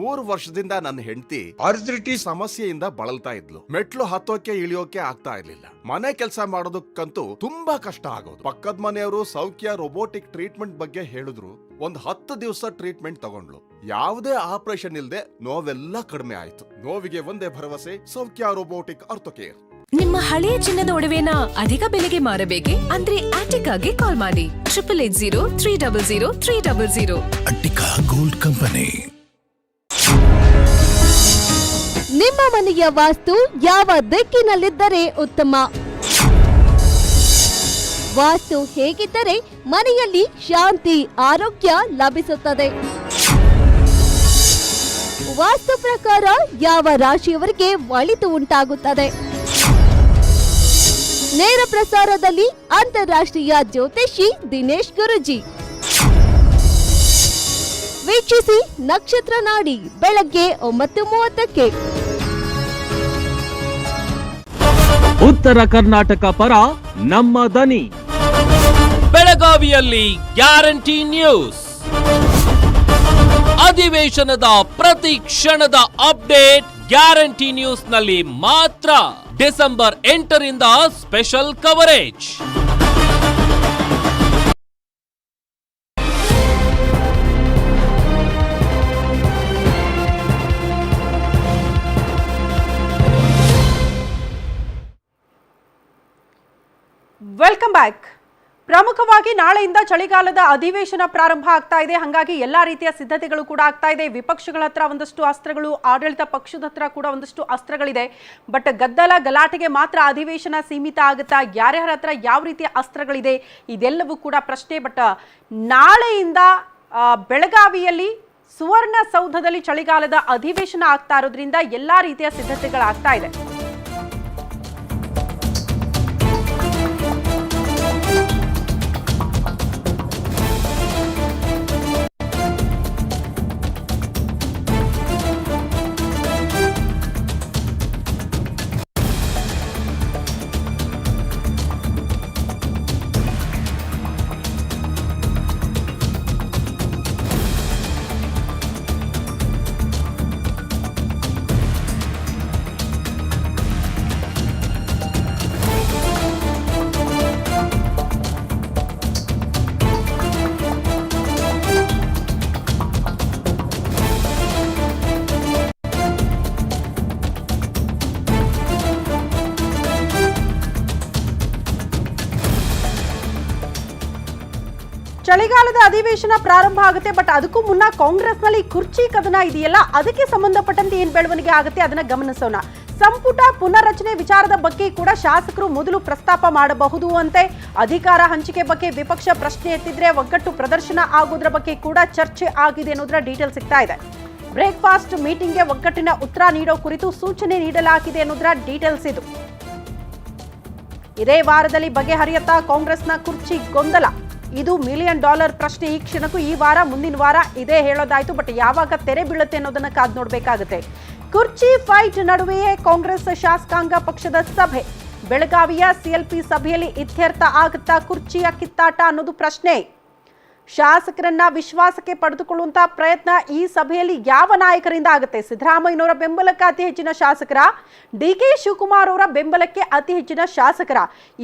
ಮೂರು ವರ್ಷದಿಂದ ನನ್ನ ಹೆಂಡತಿ ಅರ್ಜಿಟಿಸ್ ಸಮಸ್ಯೆಯಿಂದ ಬಳಲ್ತಾ ಇದ್ಲು. ಮೆಟ್ಲು ಹತ್ತೋಕೆ ಇಳಿಯೋಕೆ ಆಗ್ತಾ ಇರ್ಲಿಲ್ಲ. ಮನೆ ಕೆಲಸ ಮಾಡೋದಕ್ಕಂತೂ ತುಂಬಾ ಕಷ್ಟ ಆಗೋದು. ಪಕ್ಕದ ಮನೆಯವರು ಸೌಖ್ಯ ರೋಬೋಟಿಕ್ ಟ್ರೀಟ್ಮೆಂಟ್ ಬಗ್ಗೆ ಹೇಳಿದ್ರು. ಒಂದ್ ಹತ್ತು ದಿವಸ ಟ್ರೀಟ್ಮೆಂಟ್ ತಗೊಂಡ್ಲು ಯಾವುದೇ ಆಪರೇಷನ್ ಇಲ್ಲದೆ ನೋವೆಲ್ಲ ಕಡಿಮೆ ಆಯ್ತು. ನೋವಿಗೆ ಒಂದೇ ಭರವಸೆ ಸೌಖ್ಯ ರೋಬೋಟಿಕ್ ಆರ್ಥೋಕೇರ್ ನಿಮ್ಮ ಹಳೆಯ ಚಿನ್ನದ ಒಡವೆನ ಅಧಿಕ ಬೆಲೆಗೆ ಮಾರಬೇಕೆ? ಅಂದ್ರೆ ಆಗಿ ಕಾಲ್ ಮಾಡಿ. Triple eight zero three double zero three double zero Attica gold company ನಿಮ್ಮ ಮನೆಯ ವಾಸ್ತು ಯಾವ ದಿಕ್ಕಿನಲ್ಲಿದ್ದರೆ ಉತ್ತಮ? ವಾಸ್ತು ಹೇಗಿದ್ದರೆ ಮನೆಯಲ್ಲಿ ಶಾಂತಿ, ಆರೋಗ್ಯ ಲಭಿಸುತ್ತದೆ. ವಾಸ್ತು ಪ್ರಕಾರ ಯಾವ ರಾಶಿಯವರಿಗೆ ಒಳಿತು ಉಂಟಾಗುತ್ತದೆ? ನೇರ ಪ್ರಸಾರದಲ್ಲಿ ಅಂತಾರಾಷ್ಟ್ರೀಯ ಜ್ಯೋತಿಷಿ ದಿನೇಶ್ ಗುರುಜಿ. ವೀಕ್ಷಿಸಿ ನಕ್ಷತ್ರ ನಾಡಿ, ಬೆಳಗ್ಗೆ ಒಂಬತ್ತು ಮೂವತ್ತಕ್ಕೆ. ಉತ್ತರ ಕರ್ನಾಟಕ ಪರ ನಮ್ಮ ದನಿ. ಬೆಳಗಾವಿಯಲ್ಲಿ ಗ್ಯಾರಂಟಿ ನ್ಯೂಸ್. ಅಧಿವೇಶನದ ಪ್ರತಿ ಕ್ಷಣದ ಅಪ್ಡೇಟ್ ಗ್ಯಾರಂಟಿ ನ್ಯೂಸ್ನಲ್ಲಿ ಮಾತ್ರ ಡಿಸೆಂಬರ್ ಎಂಟರಿಂದ ಸ್ಪೆಷಲ್ ಕವರೇಜ್. Welcome back. ಪ್ರಮುಖವಾಗಿ ನಾಳೆಯಿಂದ ಚಳಿಗಾಲದ ಅಧಿವೇಶನ ಪ್ರಾರಂಭ ಆಗ್ತಾ ಇದೆ. ಹಾಗಾಗಿ ಎಲ್ಲ ರೀತಿಯ ಸಿದ್ಧತೆಗಳು ಕೂಡ ಆಗ್ತಾ ಇದೆ. ವಿಪಕ್ಷಗಳ ಹತ್ರ ಒಂದಷ್ಟು ಅಸ್ತ್ರಗಳು, ಆಡಳಿತ ಪಕ್ಷದ ಹತ್ರ ಕೂಡ ಒಂದಷ್ಟು ಅಸ್ತ್ರಗಳಿದೆ. ಬಟ್ ಗದ್ದಲ ಗಲಾಟೆಗೆ ಮಾತ್ರ ಅಧಿವೇಶನ ಸೀಮಿತ ಆಗುತ್ತಾ, ಯಾರ್ಯಾರ ಹತ್ರ ಯಾವ ರೀತಿಯ ಅಸ್ತ್ರಗಳಿದೆ, ಇದೆಲ್ಲವೂ ಕೂಡ ಪ್ರಶ್ನೆ. ಬಟ್ ನಾಳೆಯಿಂದ ಬೆಳಗಾವಿಯಲ್ಲಿ ಸುವರ್ಣ ಸೌಧದಲ್ಲಿ ಚಳಿಗಾಲದ ಅಧಿವೇಶನ ಆಗ್ತಾ ಇರೋದ್ರಿಂದ ಎಲ್ಲಾ ರೀತಿಯ ಸಿದ್ಧತೆಗಳಾಗ್ತಾ ಇದೆ. ಅಧಿವೇಶನ ಪ್ರಾರಂಭ ಆಗುತ್ತೆ ಬಟ್ ಅದಕ್ಕೂ ಮುನ್ನ ಕಾಂಗ್ರೆಸ್ನಲ್ಲಿ ಕುರ್ಚಿ ಕದನ ಇದೆಯಲ್ಲ, ಅದಕ್ಕೆ ಸಂಬಂಧಪಟ್ಟಂತೆ ಏನ್ ಬೆಳವಣಿಗೆ ಆಗುತ್ತೆ ಅದನ್ನ ಗಮನಿಸೋಣ. ಸಂಪುಟ ಪುನರ್ರಚನೆ ವಿಚಾರದ ಬಗ್ಗೆ ಕೂಡ ಶಾಸಕರು ಮೊದಲು ಪ್ರಸ್ತಾಪ ಮಾಡಬಹುದು ಅಂತೆ. ಅಧಿಕಾರ ಹಂಚಿಕೆ ಬಗ್ಗೆ ವಿಪಕ್ಷ ಪ್ರಶ್ನೆ ಎತ್ತಿದ್ರೆ ಒಗ್ಗಟ್ಟು ಪ್ರದರ್ಶನ ಆಗೋದ್ರ ಬಗ್ಗೆ ಕೂಡ ಚರ್ಚೆ ಆಗಿದೆ ಅನ್ನೋದ್ರ ಡೀಟೇಲ್ ಸಿಗ್ತಾ ಇದೆ. ಬ್ರೇಕ್ಫಾಸ್ಟ್ ಮೀಟಿಂಗ್ಗೆ ಒಗ್ಗಟ್ಟಿನ ಉತ್ತರ ನೀಡೋ ಕುರಿತು ಸೂಚನೆ ನೀಡಲಾಗಿದೆ ಅನ್ನೋದ್ರ ಡೀಟೇಲ್ಸ್ ಇದು. ಇದೇ ವಾರದಲ್ಲಿ ಬಗೆಹರಿಯತ್ತಾ ಕಾಂಗ್ರೆಸ್ನ ಕುರ್ಚಿ ಗೊಂದಲ. ಇದು ಮಿಲಿಯನ್ ಡಾಲರ್ ಪ್ರಶ್ನೆ ಈ ಕ್ಷಣಕ್ಕೂ ಈ ವಾರ, ಮುಂದಿನ ವಾರ ಇದೇ ಹೇಳೋದಾಯ್ತು ಬಟ್ ಯಾವಾಗ ತೆರೆ ಬೀಳುತ್ತೆ ಅನ್ನೋದನ್ನ ಕಾದ್ ನೋಡ್ಬೇಕಾಗುತ್ತೆ. ಕುರ್ಚಿ ಫೈಟ್ ನಡುವೆಯೇ ಕಾಂಗ್ರೆಸ್ ಶಾಸಕಾಂಗ ಪಕ್ಷದ ಸಭೆ. ಬೆಳಗಾವಿಯ ಸಿಎಲ್ಪಿ ಸಭೆಯಲ್ಲಿ ಇತ್ಯರ್ಥ ಆಗುತ್ತಾ ಕುರ್ಚಿಯ ಕಿತ್ತಾಟ ಅನ್ನೋದು ಪ್ರಶ್ನೆ. ಶಾಸಕರನ್ನ ವಿಶ್ವಾಸಕ್ಕೆ ಪಡೆದುಕೊಳ್ಳುವಂತ ಪ್ರಯತ್ನ ಈ ಸಭೆಯಲ್ಲಿ ಯಾವ ನಾಯಕರಿಂದ ಆಗುತ್ತೆ? ಸಿದ್ದರಾಮಯ್ಯನವರ ಬೆಂಬಲಕ್ಕೆ ಅತಿ ಹೆಚ್ಚಿನ ಶಾಸಕರ ಡಿ ಕೆ ಶಿವಕುಮಾರ್ ಅವರ ಬೆಂಬಲಕ್ಕೆ ಅತಿ ಹೆಚ್ಚಿನ ಶಾಸಕರ?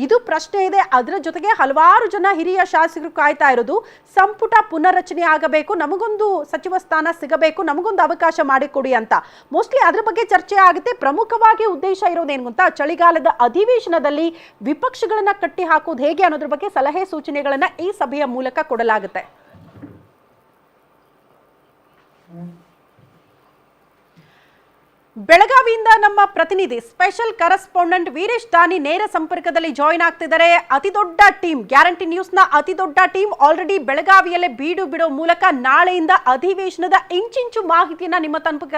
ಇದು ಪ್ರಶ್ನೆ ಇದೆ. ಅದರ ಜೊತೆಗೆ ಹಲವಾರು ಜನ ಹಿರಿಯ ಶಾಸಕರು ಕಾಯ್ತಾ ಇರೋದು ಸಂಪುಟ ಪುನರ್ರಚನೆ ಆಗಬೇಕು, ನಮಗೊಂದು ಸಚಿವ ಸ್ಥಾನ ಸಿಗಬೇಕು, ನಮಗೊಂದು ಅವಕಾಶ ಮಾಡಿಕೊಡಿ ಅಂತ. ಮೋಸ್ಟ್ಲಿ ಅದ್ರ ಬಗ್ಗೆ ಚರ್ಚೆ ಆಗುತ್ತೆ. ಪ್ರಮುಖವಾಗಿ ಉದ್ದೇಶ ಇರೋದೇನು ಅಂತ ಚಳಿಗಾಲದ ಅಧಿವೇಶನದಲ್ಲಿ ವಿಪಕ್ಷಗಳನ್ನ ಕಟ್ಟಿ ಹಾಕೋದು ಹೇಗೆ ಅನ್ನೋದ್ರ ಬಗ್ಗೆ ಸಲಹೆ ಸೂಚನೆಗಳನ್ನ ಈ ಸಭೆಯ ಮೂಲಕ ಕೊಡಲಾಗುತ್ತೆ. ಬೆಳಗಾವಿಯಿಂದ ನಮ್ಮ ಪ್ರತಿನಿಧಿ ಸ್ಪೆಷಲ್ ಕರೆಸ್ಪಾಂಡೆಂಟ್ ವೀರೇಶ್ ದಾನಿ ನೇರ ಸಂಪರ್ಕದಲ್ಲಿ ಜಾಯಿನ್ ಆಗ್ತಿದ್ದಾರೆ. ಅತಿ ದೊಡ್ಡ ಟೀಮ್ ಗ್ಯಾರಂಟಿ ನ್ಯೂಸ್ನ ಅತಿ ದೊಡ್ಡ ಟೀಮ್ ಆಲ್ರೆಡಿ ಬೆಳಗಾವಿಯಲ್ಲೇ ಬೀಡು ಬಿಡೋ ಮೂಲಕ ನಾಳೆಯಿಂದ ಅಧಿವೇಶನದ ಇಂಚಿಂಚು ಮಾಹಿತಿಯನ್ನ ನಿಮ್ಮ ತನಕ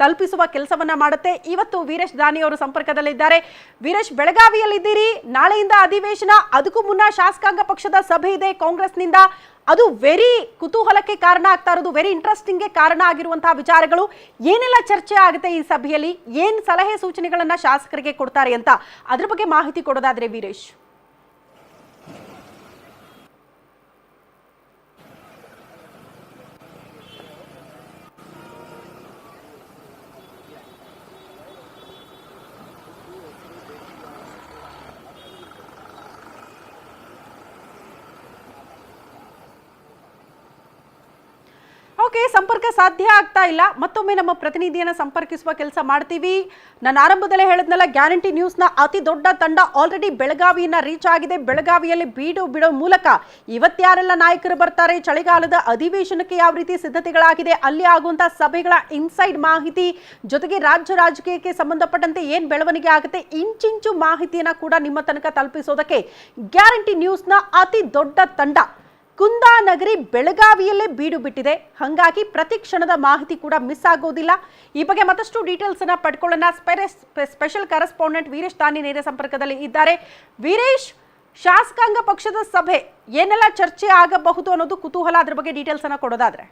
ತಲುಪಿಸುವ ಕೆಲಸವನ್ನ ಮಾಡುತ್ತೆ. ಇವತ್ತು ವೀರೇಶ್ ದಾನಿ ಅವರು ಸಂಪರ್ಕದಲ್ಲಿದ್ದಾರೆ. ವೀರೇಶ್, ಬೆಳಗಾವಿಯಲ್ಲಿದ್ದೀರಿ. ನಾಳೆಯಿಂದ ಅಧಿವೇಶನ, ಅದಕ್ಕೂ ಮುನ್ನ ಶಾಸಕಾಂಗ ಪಕ್ಷದ ಸಭೆ ಇದೆ ಕಾಂಗ್ರೆಸ್ನಿಂದ. ಅದು ವೆರಿ ಕುತೂಹಲಕ್ಕೆ ಕಾರಣ ಆಗ್ತಾ ಇರೋದು ವೆರಿ ಇಂಟ್ರೆಸ್ಟಿಂಗ್ಗೆ ಕಾರಣ ಆಗಿರುವಂತಹ ವಿಚಾರಗಳು. ಏನೆಲ್ಲ ಚರ್ಚೆ ಆಗುತ್ತೆ ಈ ಸಭೆಯಲ್ಲಿ? ಏನು ಸಲಹೆ ಸೂಚನೆಗಳನ್ನು ಶಾಸಕರಿಗೆ ಕೊಡ್ತಾರೆ ಅಂತ? ಅದ್ರ ಬಗ್ಗೆ ಮಾಹಿತಿ ಕೊಡೋದಾದ್ರೆ ವೀರೇಶ್. ಓಕೆ, ಸಂಪರ್ಕ ಸಾಧ್ಯ ಆಗ್ತಾ ಇಲ್ಲ. ಮತ್ತೊಮ್ಮೆ ನಮ್ಮ ಪ್ರತಿನಿಧಿಯನ್ನ ಸಂಪರ್ಕಿಸುವ ಕೆಲಸ ಮಾಡ್ತೀವಿ. ನಾನು ಆರಂಭದಲ್ಲೇ ಹೇಳಿದ್ನಲ್ಲ, ಗ್ಯಾರಂಟಿ ನ್ಯೂಸ್ನ ಅತಿ ದೊಡ್ಡ ತಂಡ ಆಲ್ರೆಡಿ ಬೆಳಗಾವಿಯನ್ನ ರೀಚ್ ಆಗಿದೆ. ಬೆಳಗಾವಿಯಲ್ಲಿ ಬೀಡು ಬಿಡೋ ಮೂಲಕ ಇವತ್ತಾರೆಲ್ಲ ನಾಯಕರು ಬರ್ತಾರೆ. ಚಳಿಗಾಲದ ಅಧಿವೇಶನಕ್ಕೆ ಯಾವ ರೀತಿ ಸಿದ್ಧತೆಗಳಾಗಿದೆ, ಅಲ್ಲಿ ಆಗುವಂತಹ ಸಭೆಗಳ ಇನ್ಸೈಡ್ ಮಾಹಿತಿ, ಜೊತೆಗೆ ರಾಜ್ಯ ರಾಜಕೀಯಕ್ಕೆ ಸಂಬಂಧಪಟ್ಟಂತೆ ಏನ್ ಬೆಳವಣಿಗೆ ಆಗುತ್ತೆ, ಇಂಚಿಂಚು ಮಾಹಿತಿಯನ್ನ ಕೂಡ ನಿಮ್ಮ ತನಕ ತಲುಪಿಸೋದಕ್ಕೆ ಗ್ಯಾರಂಟಿ ನ್ಯೂಸ್ನ ಅತಿ ದೊಡ್ಡ ತಂಡ. ಕುಂದಾನಗರಿ ಬೆಳಗಾವಿಯಲ್ಲೇ ಬೀಡು ಬಿಟ್ಟಿದೆ. ಹಂಗಾಗಿ ಪ್ರತಿ ಕ್ಷಣದ ಮಾಹಿತಿ ಕೂಡ ಮಿಸ್ ಆಗೋದಿಲ್ಲ. ಈ ಬಗ್ಗೆ ಮತ್ತಷ್ಟು ಡೀಟೇಲ್ಸ್ ಅನ್ನ ಪಡ್ಕೊಳ್ಳೋಣ. ಸ್ಪೆಷಲ್ ಕರೆಸ್ಪಾಂಡೆಂಟ್ ವೀರೇಶ್ ತಾನಿ ನೇರ ಸಂಪರ್ಕದಲ್ಲಿ ಇದ್ದಾರೆ. ವೀರೇಶ್, ಶಾಸಕಾಂಗ ಪಕ್ಷದ ಸಭೆ ಏನೆಲ್ಲ ಚರ್ಚೆ ಆಗಬಹುದು ಅನ್ನೋದು ಕುತೂಹಲ ಅದ್ರ ಬಗ್ಗೆ ಡೀಟೇಲ್ಸ್ ಅನ್ನ ಕೊಡೋದಾದ್ರೆ.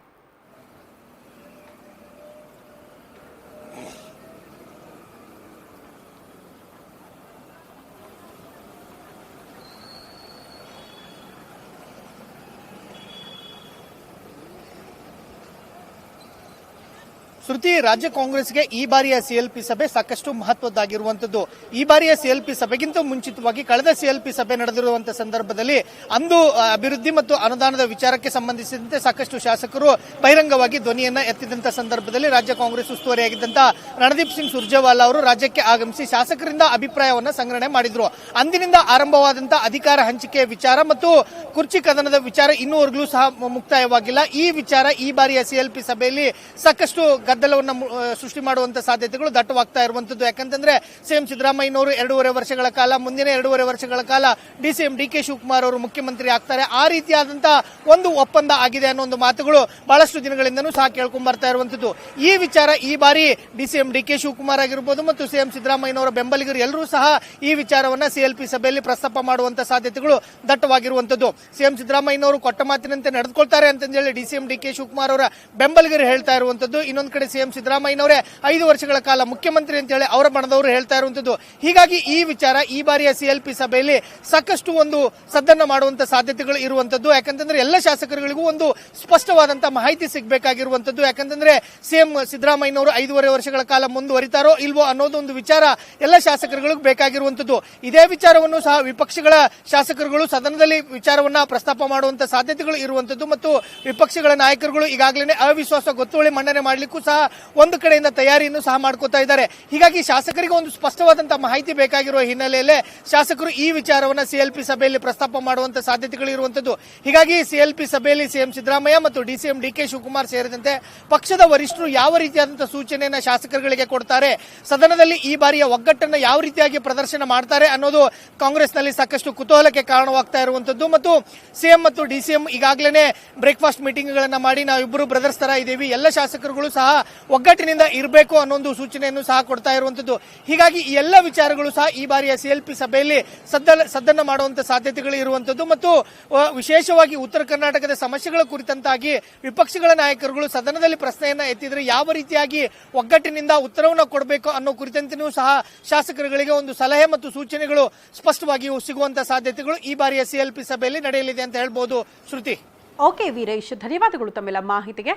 ಶ್ರುತಿ, ರಾಜ್ಯ ಕಾಂಗ್ರೆಸ್ಗೆ ಈ ಬಾರಿಯ ಸಿಎಲ್ಪಿ ಸಭೆ ಸಾಕಷ್ಟು ಮಹತ್ವದ್ದಾಗಿರುವಂತದ್ದು ಈ ಬಾರಿಯ ಸಿಎಲ್ಪಿ ಸಭೆಗಿಂತ ಮುಂಚಿತವಾಗಿ ಕಳೆದ ಸಿಎಲ್ಪಿ ಸಭೆ ನಡೆದಿರುವಂತಹ ಸಂದರ್ಭದಲ್ಲಿ ಅಂದು ಅಭಿವೃದ್ಧಿ ಮತ್ತು ಅನುದಾನದ ವಿಚಾರಕ್ಕೆ ಸಂಬಂಧಿಸಿದಂತೆ ಸಾಕಷ್ಟು ಶಾಸಕರು ಬಹಿರಂಗವಾಗಿ ಧ್ವನಿಯನ್ನ ಎತ್ತಿದಂತಹ ಸಂದರ್ಭದಲ್ಲಿ ರಾಜ್ಯ ಕಾಂಗ್ರೆಸ್ ಉಸ್ತುವಾರಿಯಾಗಿದ್ದಂತಹ ರಣದೀಪ್ ಸಿಂಗ್ ಸುರ್ಜೇವಾಲಾ ಅವರು ರಾಜ್ಯಕ್ಕೆ ಆಗಮಿಸಿ ಶಾಸಕರಿಂದ ಅಭಿಪ್ರಾಯವನ್ನು ಸಂಗ್ರಹಣೆ ಮಾಡಿದ್ರು. ಅಂದಿನಿಂದ ಆರಂಭವಾದಂತಹ ಅಧಿಕಾರ ಹಂಚಿಕೆಯ ವಿಚಾರ ಮತ್ತು ಕುರ್ಚಿ ಕದನದ ವಿಚಾರ ಇನ್ನೂವರೆಗೂ ಸಹ ಮುಕ್ತಾಯವಾಗಿಲ್ಲ. ಈ ವಿಚಾರ ಈ ಬಾರಿಯ ಸಿಎಲ್ಪಿ ಸಭೆಯಲ್ಲಿ ಸಾಕಷ್ಟು ಗದ್ದಲವನ್ನು ಸೃಷ್ಟಿ ಮಾಡುವಂತ ಸಾಧ್ಯತೆಗಳು ದಟ್ಟವಾಗ್ತಾ ಇರುವಂತದ್ದು. ಯಾಕಂತಂದ್ರೆ ಸಿಎಂ ಸಿದ್ದರಾಮಯ್ಯನವರು ಎರಡೂವರೆ ವರ್ಷಗಳ ಕಾಲ, ಮುಂದಿನ ಎರಡೂವರೆ ವರ್ಷಗಳ ಕಾಲ ಡಿಸಿಎಂ ಡಿ ಕೆ ಶಿವಕುಮಾರ್ ಅವರು ಮುಖ್ಯಮಂತ್ರಿ ಆಗ್ತಾರೆ. ಆ ರೀತಿಯಾದಂತಹ ಒಂದು ಒಪ್ಪಂದ ಆಗಿದೆ ಅನ್ನೋ ಒಂದು ಮಾತುಗಳು ಬಹಳಷ್ಟು ದಿನಗಳಿಂದನೂ ಸಹ ಕೇಳ್ಕೊಂಡ್ ಬರ್ತಾ ಇರುವಂತದ್ದು. ಈ ವಿಚಾರ ಈ ಬಾರಿ ಡಿಸಿಎಂ ಡಿ ಕೆ ಶಿವಕುಮಾರ್ ಆಗಿರ್ಬೋದು ಮತ್ತು ಸಿಎಂ ಸಿದ್ದರಾಮಯ್ಯನವರ ಬೆಂಬಲಿಗರು ಎಲ್ಲರೂ ಸಹ ಈ ವಿಚಾರವನ್ನ ಸಿಎಲ್ಪಿ ಸಭೆಯಲ್ಲಿ ಪ್ರಸ್ತಾಪ ಮಾಡುವಂತ ಸಾಧ್ಯತೆಗಳು ದಟ್ಟವಾಗಿರುವಂತದ್ದು. ಸಿಎಂ ಸಿದ್ದರಾಮಯ್ಯನವರು ಕೊಟ್ಟ ಮಾತಿನಂತೆ ನಡೆದುಕೊಳ್ತಾರೆ ಅಂತಂದೇಳಿ ಡಿಸಿಎಂ ಡಿ ಕೆ ಶಿವಕುಮಾರ್ ಅವರ ಬೆಂಬಲಿಗರು ಹೇಳ್ತಾ ಇರುವಂತದ್ದು. ಇನ್ನೊಂದು ಸಿಎಂ ಸಿದ್ದರಾಮಯ್ಯನವರೇ ಐದು ವರ್ಷಗಳ ಕಾಲ ಮುಖ್ಯಮಂತ್ರಿ ಅಂತ ಹೇಳಿ ಅವರ ಬಣದವರು ಹೇಳ್ತಾ ಇರುವಂತದ್ದು. ಹೀಗಾಗಿ ಈ ವಿಚಾರ ಈ ಬಾರಿಯ ಸಿಎಲ್ಪಿ ಸಭೆಯಲ್ಲಿ ಸಾಕಷ್ಟು ಒಂದು ಸದ್ದನ್ನ ಮಾಡುವಂತ ಸಾಧ್ಯತೆಗಳು ಇರುವಂತದ್ದು. ಯಾಕಂತಂದ್ರೆ ಎಲ್ಲ ಶಾಸಕರುಗಳಿಗೂ ಒಂದು ಸ್ಪಷ್ಟವಾದಂತಹ ಮಾಹಿತಿ ಸಿಗಬೇಕಾಗಿರುವಂತದ್ದು. ಯಾಕಂತಂದ್ರೆ ಸಿಎಂ ಸಿದ್ದರಾಮಯ್ಯನವರು ಐದೂವರೆ ವರ್ಷಗಳ ಕಾಲ ಮುಂದುವರಿತಾರೋ ಇಲ್ವೋ ಅನ್ನೋದು ಒಂದು ವಿಚಾರ ಎಲ್ಲ ಶಾಸಕರುಗಳಿಗೂ ಬೇಕಾಗಿರುವಂತದ್ದು. ಇದೇ ವಿಚಾರವನ್ನು ಸಹ ವಿಪಕ್ಷಗಳ ಶಾಸಕರುಗಳು ಸದನದಲ್ಲಿ ವಿಚಾರವನ್ನ ಪ್ರಸ್ತಾಪ ಮಾಡುವಂತ ಸಾಧ್ಯತೆಗಳು ಇರುವಂತದ್ದು. ಮತ್ತು ವಿಪಕ್ಷಗಳ ನಾಯಕರುಗಳು ಈಗಾಗಲೇ ಅವಿಶ್ವಾಸ ಗೊತ್ತುವಳಿ ಮಂಡನೆ ಮಾಡಲಿಕ್ಕೂ ಸಹ ಒಂದು ಕಡೆಯಿಂದ ತಯಾರಿಯನ್ನು ಸಹ ಮಾಡ್ಕೋತಾ ಇದ್ದಾರೆ. ಹೀಗಾಗಿ ಶಾಸಕರಿಗೆ ಒಂದು ಸ್ಪಷ್ಟವಾದಂತಹ ಮಾಹಿತಿ ಬೇಕಾಗಿರುವ ಹಿನ್ನೆಲೆಯಲ್ಲೇ ಶಾಸಕರು ಈ ವಿಚಾರವನ್ನ ಸಿಎಲ್ಪಿ ಸಭೆಯಲ್ಲಿ ಪ್ರಸ್ತಾಪ ಮಾಡುವಂತ ಸಾಧ್ಯತೆಗಳು ಇರುವಂತದ್ದು. ಹೀಗಾಗಿ ಸಿಎಲ್ಪಿ ಸಭೆಯಲ್ಲಿ ಸಿಎಂ ಸಿದ್ದರಾಮಯ್ಯ ಮತ್ತು ಡಿಸಿಎಂ ಡಿ ಕೆ ಶಿವಕುಮಾರ್ ಸೇರಿದಂತೆ ಪಕ್ಷದ ವರಿಷ್ಠರು ಯಾವ ರೀತಿಯಾದಂತಹ ಸೂಚನೆಯನ್ನ ಶಾಸಕರುಗಳಿಗೆ ಕೊಡ್ತಾರೆ, ಸದನದಲ್ಲಿ ಈ ಬಾರಿಯ ಒಗ್ಗಟ್ಟನ್ನು ಯಾವ ರೀತಿಯಾಗಿ ಪ್ರದರ್ಶನ ಮಾಡ್ತಾರೆ ಅನ್ನೋದು ಕಾಂಗ್ರೆಸ್ನಲ್ಲಿ ಸಾಕಷ್ಟು ಕುತೂಹಲಕ್ಕೆ ಕಾರಣವಾಗ್ತಾ ಇರುವಂತದ್ದು. ಮತ್ತು ಸಿಎಂ ಮತ್ತು ಡಿಸಿಎಂ ಈಗಾಗಲೇ ಬ್ರೇಕ್ಫಾಸ್ಟ್ ಮೀಟಿಂಗ್ಗಳನ್ನು ಮಾಡಿ ನಾವಿಬ್ಬರು ಬ್ರದರ್ಸ್ ತರ ಇದ್ದೀವಿ. ಎಲ್ಲ ಶಾಸಕರುಗಳು ಸಹ ಒಗ್ಗಟ್ಟಿನಿಂದ ಇರಬೇಕು ಅನ್ನೋ ಒಂದು ಸೂಚನೆಯನ್ನು ಸಹ ಕೊಡ್ತಾ ಇರುವಂತದ್ದು ಹೀಗಾಗಿ ಎಲ್ಲ ವಿಚಾರಗಳು ಸಹ ಈ ಬಾರಿಯ ಸಿಎಲ್ಪಿ ಸಭೆಯಲ್ಲಿ ಸದನ ಮಾಡುವಂತ ಸಾಧ್ಯತೆಗಳು ಇರುವಂತದ್ದು ಮತ್ತು ವಿಶೇಷವಾಗಿ ಉತ್ತರ ಕರ್ನಾಟಕದ ಸಮಸ್ಯೆಗಳ ಕುರಿತಂತಾಗಿ ವಿಪಕ್ಷಗಳ ನಾಯಕರುಗಳು ಸದನದಲ್ಲಿ ಪ್ರಶ್ನೆಯನ್ನ ಎತ್ತಿದ್ರೆ ಯಾವ ರೀತಿಯಾಗಿ ಒಗ್ಗಟ್ಟಿನಿಂದ ಉತ್ತರವನ್ನು ಕೊಡಬೇಕು ಅನ್ನೋ ಕುರಿತಂತೆಯೂ ಸಹ ಶಾಸಕರುಗಳಿಗೆ ಒಂದು ಸಲಹೆ ಮತ್ತು ಸೂಚನೆಗಳು ಸ್ಪಷ್ಟವಾಗಿ ಸಿಗುವಂತ ಸಾಧ್ಯತೆಗಳು ಈ ಬಾರಿಯ ಸಿಎಲ್ಪಿ ಸಭೆಯಲ್ಲಿ ನಡೆಯಲಿದೆ ಅಂತ ಹೇಳ್ಬೋದು. ಶ್ರುತಿ. ಓಕೆ ವೀರೇಶ್, ಧನ್ಯವಾದಗಳು ತಮ್ಮೆಲ್ಲ ಮಾಹಿತಿಗೆ.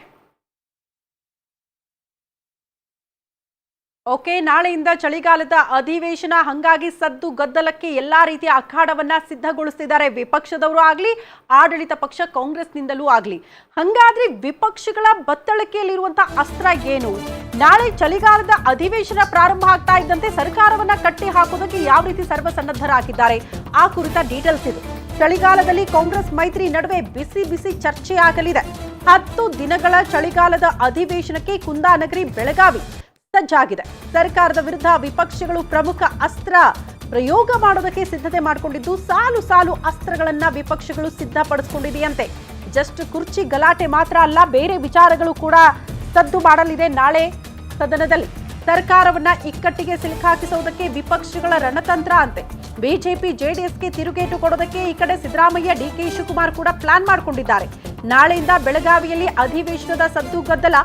ಓಕೆ, ನಾಳೆಯಿಂದ ಚಳಿಗಾಲದ ಅಧಿವೇಶನ ಹಂಗಾಗಿ ಸದ್ದು ಗದ್ದಲಕ್ಕೆ ಎಲ್ಲಾ ರೀತಿಯ ಅಖಾಡವನ್ನ ಸಿದ್ಧಗೊಳಿಸ್ತಿದ್ದಾರೆ. ವಿಪಕ್ಷದವರು ಆಗ್ಲಿ, ಆಡಳಿತ ಪಕ್ಷ ಕಾಂಗ್ರೆಸ್ನಿಂದಲೂ ಆಗ್ಲಿ. ಹಂಗಾದ್ರೆ ವಿಪಕ್ಷಗಳ ಬತ್ತಳಿಕೆಯಲ್ಲಿರುವಂತಹ ಅಸ್ತ್ರ ಏನು? ನಾಳೆ ಚಳಿಗಾಲದ ಅಧಿವೇಶನ ಪ್ರಾರಂಭ ಆಗ್ತಾ ಇದ್ದಂತೆ ಸರ್ಕಾರವನ್ನ ಕಟ್ಟಿ ಹಾಕೋದಕ್ಕೆ ಯಾವ ರೀತಿ ಸರ್ವಸನ್ನದ್ಧರಾಗಿದ್ದಾರೆ? ಆ ಕುರಿತ ಡೀಟೇಲ್ಸ್ ಇದು. ಚಳಿಗಾಲದಲ್ಲಿ ಕಾಂಗ್ರೆಸ್ ಮೈತ್ರಿ ನಡುವೆ ಬಿಸಿ ಬಿಸಿ ಚರ್ಚೆ ಆಗಲಿದೆ ಹತ್ತು ದಿನಗಳ ಚಳಿಗಾಲದ ಅಧಿವೇಶನಕ್ಕೆ ಕುಂದಾನಗರಿ ಬೆಳಗಾವಿ. ಸಜ್ಜಾಗಿದೆ. ಸರ್ಕಾರದ ವಿರುದ್ಧ ವಿಪಕ್ಷಗಳು ಪ್ರಮುಖ ಅಸ್ತ್ರ ಪ್ರಯೋಗ ಮಾಡೋದಕ್ಕೆ ಸಿದ್ಧತೆ ಮಾಡಿಕೊಂಡಿದ್ದು, ಸಾಲು ಸಾಲು ಅಸ್ತ್ರಗಳನ್ನ ವಿಪಕ್ಷಗಳು ಸಿದ್ಧಪಡಿಸಿಕೊಂಡಿದೆಯಂತೆ. ಜಸ್ಟ್ ಕುರ್ಚಿ ಗಲಾಟೆ ಮಾತ್ರ ಅಲ್ಲ, ಬೇರೆ ವಿಚಾರಗಳು ಕೂಡ ಸದ್ದು ಮಾಡಲಿದೆ ನಾಳೆ ಸದನದಲ್ಲಿ. ಸರ್ಕಾರವನ್ನ ಇಕ್ಕಟ್ಟಿಗೆ ಸಿಲುಕಾಕಿಸುವುದಕ್ಕೆ ವಿಪಕ್ಷಗಳ ರಣತಂತ್ರ ಅಂತೆ. ಬಿಜೆಪಿ, ಜೆಡಿಎಸ್ಗೆ ತಿರುಗೇಟು ಕೊಡೋದಕ್ಕೆ ಈ ಕಡೆ ಸಿದ್ದರಾಮಯ್ಯ ಡಿಕೆ ಶಿವಕುಮಾರ್ ಕೂಡ ಪ್ಲಾನ್ ಮಾಡಿಕೊಂಡಿದ್ದಾರೆ. ನಾಳೆಯಿಂದ ಬೆಳಗಾವಿಯಲ್ಲಿ ಅಧಿವೇಶನದ ಸದ್ದು ಗದ್ದಲ.